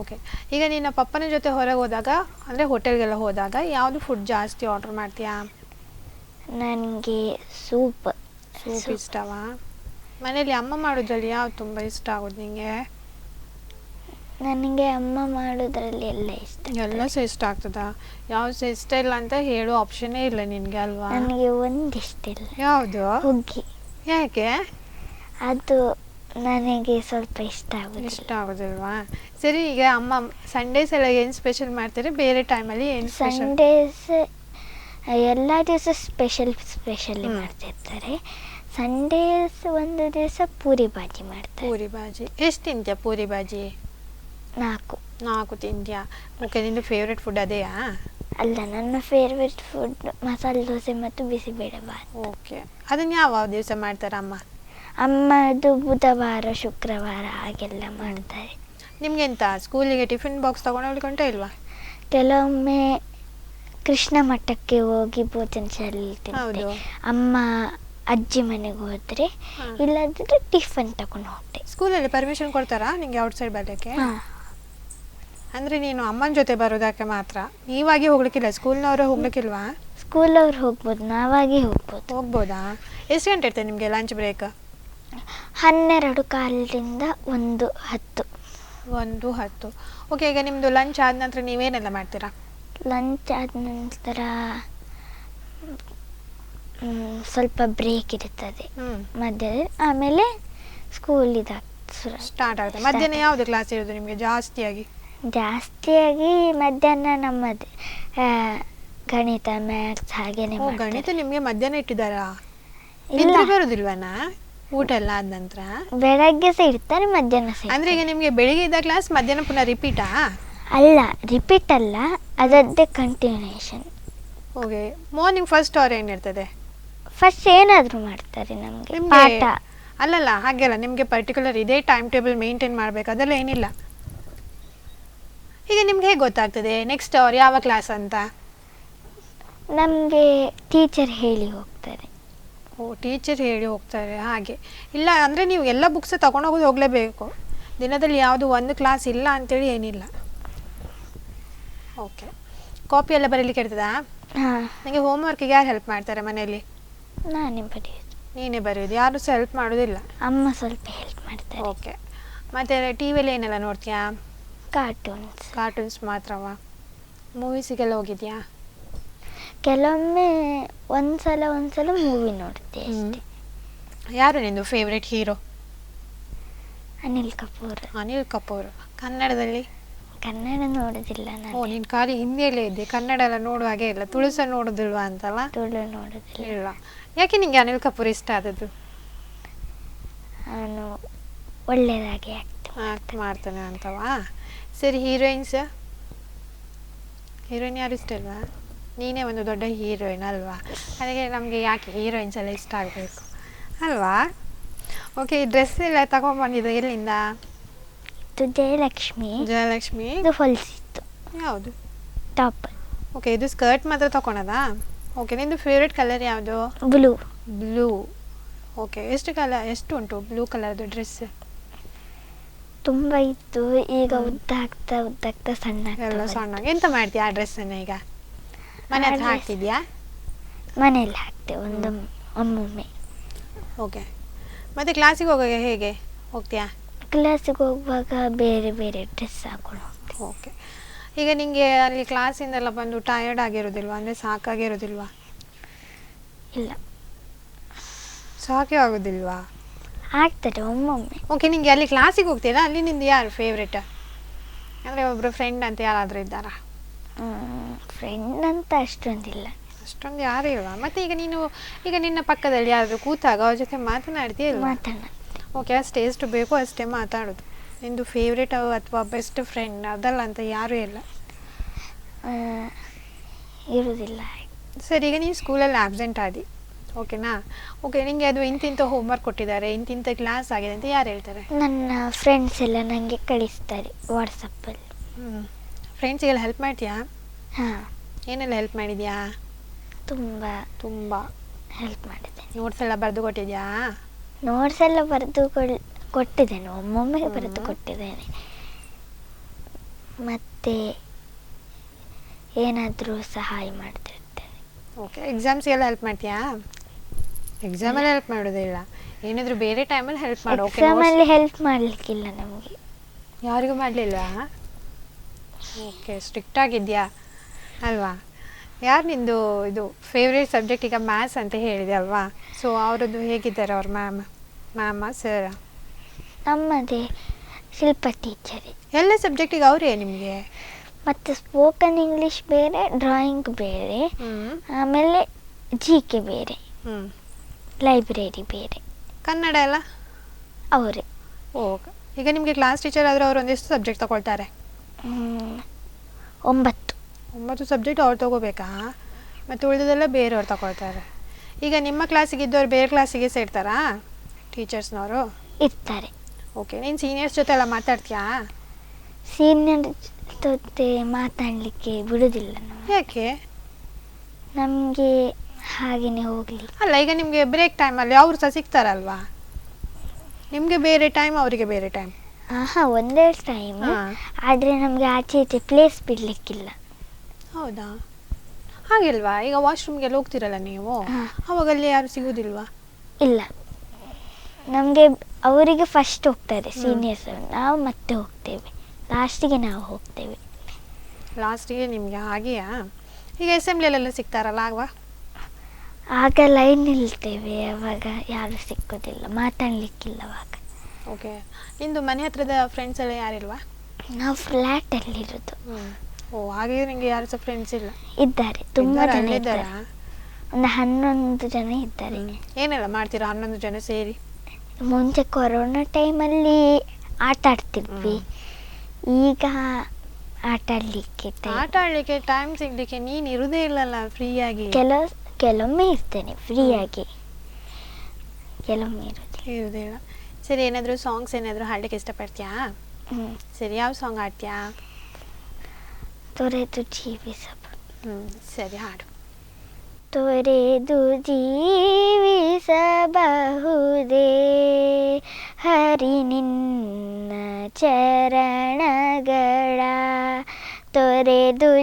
ಓಕೆ ಈಗ ನಿನ್ನ ಪಪ್ಪನ ಜೊತೆ ಹೊರಗೆ ಹೋದಾಗ ಅಂದರೆ ಹೋಟೆಲ್ಗೆಲ್ಲ ಹೋದಾಗ ಯಾವುದು ಫುಡ್ ಜಾಸ್ತಿ ಆರ್ಡರ್ ಮಾಡ್ತೀಯಾ? ನನಗೆ ಸೂಪ್ ಸೂಪ್ ಇಷ್ಟವಾ? ಮನೇಲಿ ಅಮ್ಮ ಮಾಡೋದ್ರಲ್ಲಿ ಯಾವ್ದು ತುಂಬ ಇಷ್ಟ ಆಗೋದು ನಿಂಗೆ? ನನಗೆ ಅಮ್ಮ ಮಾಡೋದ್ರಲ್ಲಿ ಎಲ್ಲ ಇಷ್ಟ ಎಲ್ಲ ಸಹ ಇಷ್ಟ ಆಗ್ತದಾ? ಯಾವ ಸಹ ಇಷ್ಟ ಇಲ್ಲ ಅಂತ ಹೇಳೋ ಆಪ್ಷನ್ನೇ ಇಲ್ಲ ನಿನಗೆ ಅಲ್ವಾ? ನನಗೆ ಒಂದು ಇಷ್ಟ ಇಲ್ಲ. ಯಾವುದು? ಹುಗ್ಗಿ. ಯಾಕೆ? ಅದು ನನಗೆ ಸ್ವಲ್ಪ ಇಷ್ಟ ಆಗುತ್ತೆ ಇಷ್ಟ ಆಗೋದಿಲ್ವಾ? ಸರಿ ಈಗ ಅಮ್ಮ ಸಂಡೇಸ್ ಎಲ್ಲ ಏನು ಸ್ಪೆಷಲ್ ಮಾಡ್ತಾರೆ? ಬೇರೆ ಟೈಮಲ್ಲಿ ಏನು ಸ್ಪೆಷಲ್ ಸಂಡೇಸ್ ಎಲ್ಲ ದಿವಸ ಸ್ಪೆಷಲ್ ಸ್ಪೆಷಲಿ ಮಾಡ್ತಿರ್ತಾರೆ. ಸಂಡೇಸ್ ಒಂದು ದಿವಸ ಪೂರಿ ಬಾಜಿ ಮಾಡ್ತಾರೆ. ಪೂರಿ ಬಾಜಿ ಎಷ್ಟು ತಿಂತ್ಯಾ ಪೂರಿ ಬಾಜಿ ನಾಲ್ಕು. ನಾಲ್ಕು ತಿಂದ್ಯಾ? ಓಕೆ ನಿಂದು ಫೇವ್ರೆಟ್ ಫುಡ್ ಅದೇಯಾ? ಅಲ್ಲ ನನ್ನ ಫೇವ್ರೆಟ್ ಫುಡ್ ಮಸಾಲೆ ದೋಸೆ ಮತ್ತು ಬಿಸಿಬೇಳೆ ಬಾತ್ ಓಕೆ ಅದನ್ನ ಯಾವ ದಿವಸ ಮಾಡ್ತಾರೆ ಅಮ್ಮ? ಅಮ್ಮದು ಬುಧವಾರ ಶುಕ್ರವಾರ ಹಾಗೆಲ್ಲ ಮಾಡ್ತಾರೆ. ನಿಮ್ಗೆಂತ ಸ್ಕೂಲಿಗೆ ಟಿಫಿನ್ ಬಾಕ್ಸ್ ತಗೊಂಡೋಗ್ಲಿಕ್ಕುಂಟ ಇಲ್ವಾ? ಕೆಲವೊಮ್ಮೆ ಕೃಷ್ಣ ಮಠಕ್ಕೆ ಹೋಗಿ ಭೋಜನ ಹೌದು. ಅಮ್ಮ ಅಜ್ಜಿ ಮನೆಗೆ ಹೋದ್ರೆ. ಇಲ್ಲದಿದ್ರೆ ಟಿಫನ್ ತಗೊಂಡು ಹೋಗ್ತೆ. ಸ್ಕೂಲಲ್ಲಿ ಪರ್ಮಿಷನ್ ಕೊಡ್ತಾರಾ? ನಿಂಗೆ ಔಟ್ಸೈಡ್ ಬರಲಿಕ್ಕೆ? ಹಾ. ಅಂದರೆ ನೀನು ಅಮ್ಮನ ಜೊತೆ ಬರೋದಕ್ಕೆ ಮಾತ್ರ? ನೀವಾಗಿ ಹೋಗ್ಲಿಕ್ಕಿಲ್ಲ? ಸ್ಕೂಲ್ನವರು ಹೋಗ್ಲಿಕ್ಕಿಲ್ವಾ? ಸ್ಕೂಲ್ ಅವ್ರು ಹೋಗ್ಬೋದು ನಾವಾಗಿ ಹೋಗ್ಬೋದು. ಹೋಗ್ಬೋದಾ? ಎಷ್ಟು ಗಂಟೆ ಇರ್ತದೆ ನಿಮಗೆ ಲಂಚ್ ಬ್ರೇಕ್ ಹನ್ನೆರಡು ಕಾಲದಿಂದ ಒಂದು ಹತ್ತು. ಒಂದು ಹತ್ತು. ಓಕೆ ಈಗ ನಿಮ್ಮದು ಲಂಚ್ ಆದ ನಂತರ ನೀವೇನೆಲ್ಲ ಮಾಡ್ತೀರಾ? ಲಂಚ್ ಆದ ನಂತರ ಮ್, ಸ್ವಲ್ಪ ಬ್ರೇಕ್ ಇರ್ತದೆ. ಹ್ಞೂ ಮಧ್ಯದಲ್ಲಿ ಆಮೇಲೆ ಸ್ಕೂಲ್ ಇದಾಗ ಸ್ಟಾರ್ಟ್ ಆಗುತ್ತೆ. ಮಧ್ಯಾಹ್ನ ಯಾವುದು ಕ್ಲಾಸ್ ಇರೋದು ನಿಮಗೆ ಜಾಸ್ತಿಯಾಗಿ? ಜಾಸ್ತಿಯಾಗಿ ಮಧ್ಯಾಹ್ನ ನಮ್ಮದು. ಗಣಿತ ಮ್ಯಾಥ್ಸ್ ಹಾಗೇನೆ ಓ ಮಾಡ್ತಾರೆ. ಗಣಿತ ನಿಮಗೆ ಮಧ್ಯಾಹ್ನ ಇಟ್ಟಿದ್ದಾರಾ? ಇಲ್ಲ. ನಿದ್ರೆ ಬರೋದಿಲ್ವನಾ? ಊಟ ಎಲ್ಲ ಆದ ನಂತರ? ಬೆಳಗ್ಗೆ ಸಹ ಇರ್ತಾರೆ ಮಧ್ಯಾಹ್ನ ಸಹ ಅಂದ್ರೆ ಈಗ. ನಿಮಗೆ ಬೆಳಿಗ್ಗೆ ಇದ್ದ ಕ್ಲಾಸ್ ಮಧ್ಯಾಹ್ನ ಪುನಃ ರಿಪೀಟಾ ಅಲ್ಲ ರಿಪೀಟ್ ಅಲ್ಲ ಅದರದ್ದೇ continuation okay morning first hour ಏನಿರ್ತದೆ ಫಸ್ಟ್ ಏನಾದರೂ ಮಾಡ್ತಾರೆ ನಮಗೆ ನಿಮ್ಗೆ ಪಾಠ. ಅಲ್ಲಲ್ಲ ಹಾಗೆಲ್ಲ ನಿಮಗೆ ಪರ್ಟಿಕ್ಯುಲರ್ ಇದೇ ಟೈಮ್ ಟೇಬಲ್ ಮೇಂಟೈನ್ ಮಾಡಬೇಕು ಅದೆಲ್ಲ ಏನಿಲ್ಲ. ಈಗ ನಿಮ್ಗೆ ಹೇಗೆ ಗೊತ್ತಾಗ್ತದೆ? ನೆಕ್ಸ್ಟ್ ಅವ್ರು ಯಾವ ಕ್ಲಾಸ್ ಅಂತ? ನಮಗೆ ಟೀಚರ್ ಹೇಳಿ ಹೋಗ್ತಾರೆ. ಓ ಟೀಚರ್ ಹೇಳಿ ಹೋಗ್ತಾರೆ ಹಾಗೆ. ಇಲ್ಲ ಅಂದರೆ ನೀವು ಎಲ್ಲ ಬುಕ್ಸ್ ತಗೊಂಡೋಗೋದು ಹೋಗಲೇಬೇಕು. ದಿನದಲ್ಲಿ ಯಾವುದು ಒಂದು ಕ್ಲಾಸ್ ಇಲ್ಲ ಅಂತೇಳಿ ಏನಿಲ್ಲ. ಓಕೆ ಕಾಪಿ ಎಲ್ಲ ಬರೀಲಿಕ್ಕೆ ಇರ್ತದಾ ಹಾಂ. ನನಗೆ ಹೋಮ್ವರ್ಕಿಗೆ ಯಾರು ಹೆಲ್ಪ್ ಮಾಡ್ತಾರೆ ಮನೆಯಲ್ಲಿ? ನಾನೇ ಬರೆಯೋದು ನೀನೇ ಬರೆಯೋದು ಯಾರು ಸಹ ಹೆಲ್ಪ್ ಮಾಡೋದಿಲ್ಲ. ಅಮ್ಮ ಸ್ವಲ್ಪ ಹೆಲ್ಪ್ ಮಾಡ್ತಾರೆ. ಓಕೆ ಮತ್ತು ಟಿ ವಿಲಿ ಏನೆಲ್ಲ ನೋಡ್ತೀಯಾ? Cartoons cartoons ಮಾತ್ರವಾ? ಮೂವೀಸಿಗೆಲ್ಲ ಹೋಗಿದ್ಯಾ? ಕೆಲವೊಮ್ಮೆ ಒಂದ್ಸಲ ಒಂದ್ಸಲ ಮೂವಿ ನೋಡುತ್ತೆ ಅಷ್ಟೇ. ಯಾರು ನಿಂದು ಫೇವ್ರೆಟ್ ಹೀರೋ ಅನಿಲ್ ಕಪೂರ್. ಅನಿಲ್ ಕಪೂರ್. ಕನ್ನಡದಲ್ಲಿ? ಕನ್ನಡ ನೋಡೋದಿಲ್ಲ ಓ ನಾನು ನೀನು ಖಾಲಿ ಹಿಂದಿಯಲ್ಲೇ ಇದ್ದೆ. ಕನ್ನಡ ಎಲ್ಲ ನೋಡುವ ಹಾಗೆ ಇಲ್ಲ. ತುಳಸ ನೋಡೋದಿಲ್ವಾ ಅಂತಲ್ಲ? ತುಳು ನೋಡೋದಿಲ್ಲ. ಇಲ್ಲ. ಯಾಕೆ ನಿಂಗೆ ಅನಿಲ್ ಕಪೂರ್ ಇಷ್ಟ ಆದದ್ದು? ಅವನು ಒಳ್ಳೆಯದಾಗಿ ಆಕ್ಟ್ ಮಾಡ್ತಾನೆ ಅಂತವಾ? ಸರಿ ಹೀರೋಯಿನ್ಸ್ ಹೀರೋಯಿನ್ ಯಾರು ಇಷ್ಟ ಇಲ್ವಾ ನೀನೇ ಒಂದು ದೊಡ್ಡ ಹೀರೋಯಿನ್ ಅಲ್ವಾ? ಅದಕ್ಕೆ ನಮಗೆ ಯಾಕೆ ಹೀರೋಯಿನ್ಸ್ ಎಲ್ಲ ಇಷ್ಟ ಆಗಬೇಕು? ಅಲ್ವಾ? ಓಕೆ ಈ ಡ್ರೆಸ್ ಎಲ್ಲ ತಗೊಂಡ್ಬಂದಿದ್ದು ಎಲ್ಲಿಂದ? ಜಯಲಕ್ಷ್ಮಿ. ಜಯಲಕ್ಷ್ಮಿ? ಹೊಲಿಸಿತ್ತು ಯಾವುದು? ಟಾಪ್ ಓಕೆ ಇದು ಸ್ಕರ್ಟ್ ಮಾತ್ರ ತಗೊಳದಾ ಓಕೆ ನಿಂದು ಫೇವ್ರೆಟ್ ಕಲರ್ ಯಾವುದು? ಬ್ಲೂ ಬ್ಲೂ ಓಕೆ ಎಷ್ಟು ಕಲರ್ ಎಷ್ಟು ಉಂಟು ಬ್ಲೂ ಕಲರ್ದು ಡ್ರೆಸ್ ತುಂಬ ಇತ್ತು. ಈಗ ಉದ್ದಾಗ್ತಾ ಉದ್ದ ಆಗ್ತಾ ಉದ್ದ ಆಗ್ತಾ ಸಣ್ಣ ಎಲ್ಲ ಎಂತ ಮಾಡ್ತೀಯ ಆ ಡ್ರೆಸ್ಸನ್ನು ಈಗ? ಮನೆ ಹತ್ರ ಹಾಕ್ತಿದ್ಯಾ? ಮನೆಯಲ್ಲಿ ಹಾಕ್ತೆ ಒಂದು ಒಮ್ಮೊಮ್ಮೆ. ಓಕೆ ಮತ್ತೆ ಕ್ಲಾಸಿಗೆ ಹೋಗುವಾಗ ಹೇಗೆ? ಹೋಗ್ತೀಯಾ? ಕ್ಲಾಸಿಗೆ ಹೋಗುವಾಗ ಬೇರೆ ಬೇರೆ ಡ್ರೆಸ್ ಹಾಕೊಂಡು ಹೋಗ್ತೆ. ಓಕೆ ಈಗ ನಿಮಗೆ ಅಲ್ಲಿ ಕ್ಲಾಸಿಂದೆಲ್ಲ ಬಂದು ಟಯರ್ಡ್ ಆಗಿರೋದಿಲ್ವಾ? ಅಂದರೆ ಸಾಕಾಗಿರೋದಿಲ್ವಾ? ಇಲ್ಲ. ಸಾಕೇ ಆಗೋದಿಲ್ವಾ? ಆಗ್ತದೆ ಒಮ್ಮೊಮ್ಮೆ. ಓಕೆ ನಿಂಗೆ ಅಲ್ಲಿ ಕ್ಲಾಸಿಗೆ ಹೋಗ್ತೀರಾ ಅಲ್ಲಿ ನಿಂದು ಯಾರು ಫೇವ್ರೇಟ್ ಅಂದರೆ ಒಬ್ಬರು ಫ್ರೆಂಡ್ ಅಂತ ಯಾರಾದರೂ ಇದ್ದಾರಾ? ಫ್ರೆಂಡ್ ಅಂತ ಅಷ್ಟೊಂದಿಲ್ಲ. ಅಷ್ಟೊಂದು ಯಾರು ಇಲ್ಲ. ಮತ್ತೆ ಈಗ ನೀನು ಈಗ ನಿನ್ನ ಪಕ್ಕದಲ್ಲಿ ಯಾರಾದರೂ ಕೂತಾಗ ಅವ್ರ ಜೊತೆ ಮಾತನಾಡ್ತೀಯ ಇಲ್ವಾ ಓಕೆ ಅಷ್ಟೇ ಎಷ್ಟು ಬೇಕೋ ಅಷ್ಟೇ ಮಾತಾಡೋದು. ನಿಂದು ಫೇವ್ರೇಟ್ ಅಥವಾ ಬೆಸ್ಟ್ ಫ್ರೆಂಡ್ ಅದಲ್ಲ ಅಂತ ಯಾರೂ ಇಲ್ಲ. ಇರುವುದಿಲ್ಲ ಸರಿ ಈಗ ನೀನು ಸ್ಕೂಲಲ್ಲಿ ಆಬ್ಸೆಂಟ್ ಆದಿ. ಓಕೆನಾ ಓಕೆ ನಿಮಗೆ ಅದು ಇಂತಿಂಥ ಹೋಮ್ವರ್ಕ್ ಕೊಟ್ಟಿದ್ದಾರೆ ಇಂತಿಂಥ ಕ್ಲಾಸ್ ಆಗಿದೆ ಅಂತ ಯಾರು ಹೇಳ್ತಾರೆ? ನನ್ನ ಫ್ರೆಂಡ್ಸ್ ಎಲ್ಲ ನನಗೆ ಕಳಿಸ್ತಾರೆ ವಾಟ್ಸಪ್ಪಲ್ಲಿ ಹ್ಞೂ ಫ್ರೆಂಡ್ಸಿಗೆಲ್ಲ ಹೆಲ್ಪ್ ಮಾಡ್ತೀಯಾ? ಹಾಂ. ಏನೆಲ್ಲ ಹೆಲ್ಪ್ ಮಾಡಿದ್ಯಾ? ತುಂಬ ತುಂಬ. ಹೆಲ್ಪ್ ಮಾಡಿದೆ. ನೋಟ್ಸ್ ಎಲ್ಲ ಬರೆದು ಕೊಟ್ಟಿದ್ಯಾ? ನೋಟ್ಸ್ ಎಲ್ಲ ಬರೆದು ಕೊಟ್ಟಿದ್ದೇನೆ ಒಮ್ಮೊಮ್ಮೆ ಬರೆದು ಹ್ಮ್. ಕೊಟ್ಟಿದ್ದೇನೆ. ಮತ್ತೆ ಏನಾದರೂ ಸಹಾಯ ಮಾಡ್ತಿರ್ತೇನೆ ಓಕೆ ಎಕ್ಸಾಮ್ಸ್ಗೆಲ್ಲ ಹೆಲ್ಪ್ ಮಾಡ್ತೀಯಾ? ಎಕ್ಸಾಮಲ್ಲಿ ಹೆಲ್ಪ್ ಮಾಡೋದಿಲ್ಲ ಏನಾದರೂ ಬೇರೆ ಟೈಮಲ್ಲಿ ಹೆಲ್ಪ್ ಮಾಡು ಓಕೆ ಎಕ್ಸಾಮಲ್ಲಿ ಹೆಲ್ಪ್ ಮಾಡಲಿಕ್ಕಿಲ್ಲ ನಮಗೆ. ಯಾರಿಗೂ ಮಾಡಲಿಲ್ವಾ? ಓಕೆ ಸ್ಟ್ರಿಕ್ಟ್ ಆಗಿದ್ಯಾ? ಅಲ್ವಾ? ಯಾರು ನಿಂದು ಇದು ಫೇವ್ರೇಟ್ ಸಬ್ಜೆಕ್ಟ್ ಈಗ ಮ್ಯಾಥ್ಸ್ ಅಂತ ಹೇಳಿದೆ ಅಲ್ವಾ? ಸೊ ಅವರದ್ದು ಹೇಗಿದ್ದಾರೆ ಅವ್ರ ಮ್ಯಾಮ್? ಮ್ಯಾಮ ಸರ್ ನಮ್ಮದೇ ಶಿಲ್ಪ ಟೀಚರ್ ಎಲ್ಲ ಸಬ್ಜೆಕ್ಟಿಗೆ ಅವರೇ ನಿಮಗೆ? ಮತ್ತು ಸ್ಪೋಕನ್ ಇಂಗ್ಲೀಷ್ ಬೇರೆ ಡ್ರಾಯಿಂಗ್ ಬೇರೆ ಆಮೇಲೆ ಜಿ ಕೆ ಬೇರೆ. ಹ್ಞೂ ಲೈಬ್ರರಿ ಬೇರೆ. ಕನ್ನಡ ಎಲ್ಲ ಅವರೇ. ಓಕೆ ಈಗ ನಿಮಗೆ ಕ್ಲಾಸ್ ಟೀಚರ್ ಆದರೆ ಅವರು ಒಂದಿಷ್ಟು ಸಬ್ಜೆಕ್ಟ್ ತಗೊಳ್ತಾರೆ. ಹ್ಮ್. ಒಂಬತ್ತು. ಒಂಬತ್ತು ಸಬ್ಜೆಕ್ಟ್ ಅವ್ರು ತಗೋಬೇಕಾ? ಮತ್ತು ಉಳಿದದೆಲ್ಲ ಬೇರೆಯವ್ರು ತಗೊಳ್ತಾರೆ. ಈಗ ನಿಮ್ಮ ಕ್ಲಾಸಿಗೆ ಇದ್ದವ್ರು ಬೇರೆ ಕ್ಲಾಸಿಗೆ ಸೇರ್ತಾರಾ? ಟೀಚರ್ಸ್ನವರು ಇರ್ತಾರೆ. ಓಕೆ ನೀನು ಸೀನಿಯರ್ಸ್ ಜೊತೆ ಎಲ್ಲ ಮಾತಾಡ್ತೀಯಾ? ಸೀನಿಯರ್ ಜೊತೆ ಮಾತಾಡಲಿಕ್ಕೆ ಬಿಡೋದಿಲ್ಲ ಯಾಕೆ? ನಮಗೆ ಹಾಗೆಯೇ ಹೋಗಲಿ. ಅಲ್ಲ ಈಗ ನಿಮಗೆ ಬ್ರೇಕ್ ಟೈಮಲ್ಲಿ ಅವರು ಸಹ ಸಿಗ್ತಾರಲ್ವಾ? ನಿಮಗೆ ಬೇರೆ ಟೈಮ್ ಅವರಿಗೆ ಬೇರೆ ಟೈಮ್ ಆಹಾ ಒಂದೇ ಟೈಮ್ ಹಾ. ಆದರೆ ನಮಗೆ ಆಚೆ ಈಚೆ ಪ್ಲೇಸ್ ಬಿಡ್ಲಿಕ್ಕಿಲ್ಲ. ಹೌದಾ? ಹಾಗಿಲ್ವಾ? ಈಗ ವಾಶ್ರೂಮ್ಗೆಲ್ಲ ಹೋಗ್ತಿರಲ್ಲ ನೀವು? ಹಾ. ಅವಾಗ ಅಲ್ಲಿ ಯಾರು ಸಿಗೋದಿಲ್ವಾ? ಇಲ್ಲ. ನಮಗೆ ಅವರಿಗೆ ಫಸ್ಟ್ ಹೋಗ್ತಾರೆ. ಸೀನಿಯರ್ಸ್ ನಾವು ಮತ್ತೆ ಹೋಗ್ತೇವೆ. ಲಾಸ್ಟಿಗೆ ನಾವು ಹೋಗ್ತೇವೆ. ಲಾಸ್ಟಿಗೆ ನಿಮಗೆ ಹಾಗೆಯಾ? ಈಗ ಅಸೆಂಬ್ಲಿಯಲ್ಲೆಲ್ಲ ಸಿಗ್ತಾರಲ್ಲ ಆಗ? ಆಗ ಲೈನ್ ನಿಲ್ತೇವೆ ಅವಾಗ ಯಾರು ಸಿಕ್ಕೋದಿಲ್ಲ ಮಾತಾಡ್ಲಿಕ್ಕಿಲ್ಲ ಅವಾಗ ಓಕೆ ನಿಂದು ಮನೆ ಹತ್ರದ ಫ್ರೆಂಡ್ಸ್ ಎಲ್ಲ ಯಾರಿಲ್ವಾ? ನಾವು ಫ್ಲ್ಯಾಟಲ್ಲಿರೋದು ಓ ಹಾಗೆ ನಿಮಗೆ ಯಾರು ಸಹ ಫ್ರೆಂಡ್ಸ್ ಇಲ್ಲ? ಇದ್ದಾರೆ ತುಂಬಾ ಇದ್ದಾರಾ? ಜನ ಅಲ್ಲಿದ್ದಾರಾ? ಇದ್ದಾರೆ. ಒಂದು ಹನ್ನೊಂದು ಜನ ಇದ್ದಾರೆ. ಏನೆಲ್ಲ ಮಾಡ್ತೀರಾ ಹನ್ನೊಂದು ಜನ ಸೇರಿ? ಮುಂಚೆ ಕೊರೋನಾ ಟೈಮಲ್ಲಿ ಆಟ ಆಡ್ತಿದ್ವಿ. ಈಗ ಆಟ ಆಡಲಿಕ್ಕೆ ಆಟ ಆಡ್ಲಿಕ್ಕೆ ಟೈಮ್ ಸಿಗ್ಲಿಕ್ಕೆ ನೀನ್ ಇರುದೇ ಇಲ್ಲಲ್ಲ ಫ್ರೀಯಾಗಿ ಕೆಲವು ಕೆಲವೊಮ್ಮೆ ಇರ್ತೇನೆ ಫ್ರೀಯಾಗಿ ಕೆಲವೊಮ್ಮೆ ಇರೋದು. ಇಲ್ಲ ಸರಿ ಏನಾದರೂ ಸಾಂಗ್ಸ್ ಏನಾದರೂ ಹಾಡಲಿಕ್ಕೆ ಇಷ್ಟಪಡ್ತೀಯಾ? ಹ್ಞೂ ಸರಿ ಯಾವ ಸಾಂಗ್ ಹಾಡ್ತೀಯಾ? ತೊರೆದು ಜೀವಿಸಬ ಹ್ಞೂ ಸರಿ ಹಾಡು. ತೊರೆದು ಜೀವಿಸಬಹುದೇ? ಹರಿ ನಿನ್ನ ಚರಣಗಳ. ತೊರೆದು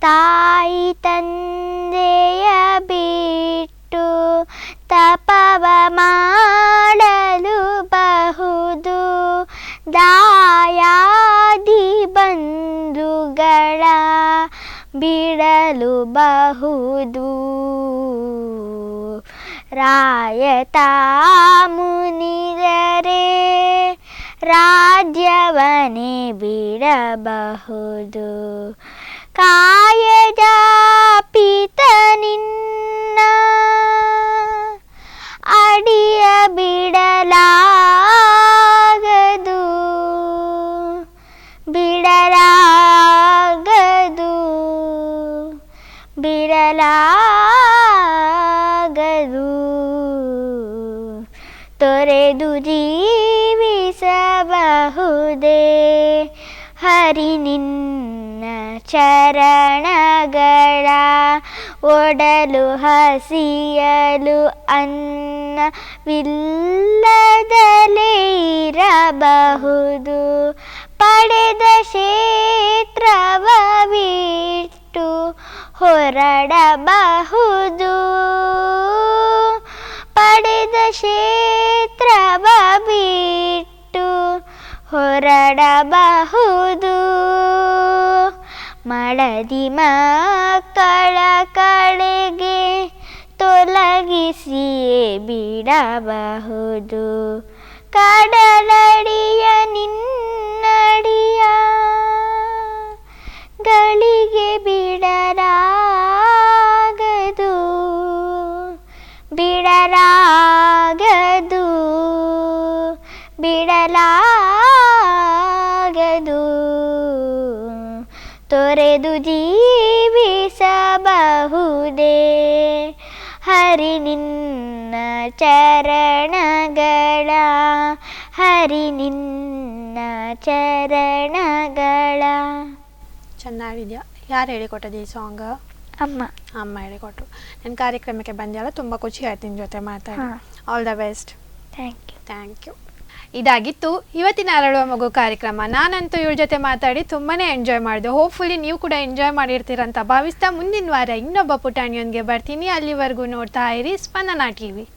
ತಾಯಿ ತಂದೆಯ ಬಿಟ್ಟು ತಪವ ಮಾಡಲು ಬಹುದು. ದಾಯಾದಿ ಬಂಧುಗಳ ಬಿಡಲು ಬಹುದು. ರಾಯತ ಮುನಿದರೆ ರಾಜ್ಯವನೇ ಬಿಡಬಹುದು. ಕಾಯದ ಪಿತ ನಿನ್ನ. ಅಡಿಯ ಬಿಡಲಾಗದು. ಬಿಡಲಾಗದು. ಬಿಡಲಾಗದು. ತೊರೆದು ಜೀವಿಸಬಹುದೇ. ಹರಿ ನಿನ್ನ. ಚರಣಗಳ ಒಡಲು ಹಸಿಯಲು ಅನ್ನವಿಲ್ಲದಲೇ ಇರಬಹುದು. ಪಡೆದ ಕ್ಷೇತ್ರವ ಬಿಟ್ಟು ಹೊರಡಬಹುದು. ಪಡೆದ ಕ್ಷೇತ್ರವ ಬಿಟ್ಟು ಹೊರ ಕಾಡಬಹುದು ಮಡದಿ ಮಕ್ಕಳ ಕಡೆಗೆ ತೊಲಗಿಸಿಯೇ ಬಿಡಬಹುದು. ಕಡಲಡಿಯ ನಿನ್ನಡಿಯ ಗಳಿಗೆ ತೊರೆದು ಜೀವಿಸಬಹುದೇ? ಹರಿ ನಿನ್ನ ಚರಣಗಳ ಹರಿ ನಿನ್ನ ಚರಣಗಳ. ಚೆನ್ನಾಗಿದೆಯಾ? ಯಾರು ಹೇಳಿಕೊಟ್ಟದ್ದು ಈ ಸಾಂಗ್ ಅಮ್ಮ. ಅಮ್ಮ ಹೇಳಿಕೊಟ್ರು. ನನ್ನ ಕಾರ್ಯಕ್ರಮಕ್ಕೆ ಬಂದ್ಯಲ್ಲ ತುಂಬ ಖುಷಿ ಆಯ್ತು ನಿನ್ನ ಜೊತೆ ಮಾತಾಡಿ. All the best thank you thank you ಇದಾಗಿತ್ತು. ಇವತ್ತಿನ ಅರಳುವ ಮಗು ಕಾರ್ಯಕ್ರಮ. ನಾನಂತೂ ಇವ್ರ ಜೊತೆ ಮಾತಾಡಿ ತುಂಬಾ ಎಂಜಾಯ್ ಮಾಡಿದೆ. ಹೋಪ್ಫುಲಿ ನೀವು ಕೂಡ ಎಂಜಾಯ್ ಮಾಡಿರ್ತೀರಂತ ಭಾವಿಸ್ತಾ ಮುಂದಿನ ವಾರ ಇನ್ನೊಬ್ಬ ಪುಟಾಣಿಯೊಂದಿಗೆ ಬರ್ತೀನಿ. ಅಲ್ಲಿವರೆಗೂ ನೋಡ್ತಾ ಇರಿ ಸ್ಪಂದನಾ ಟಿ ವಿ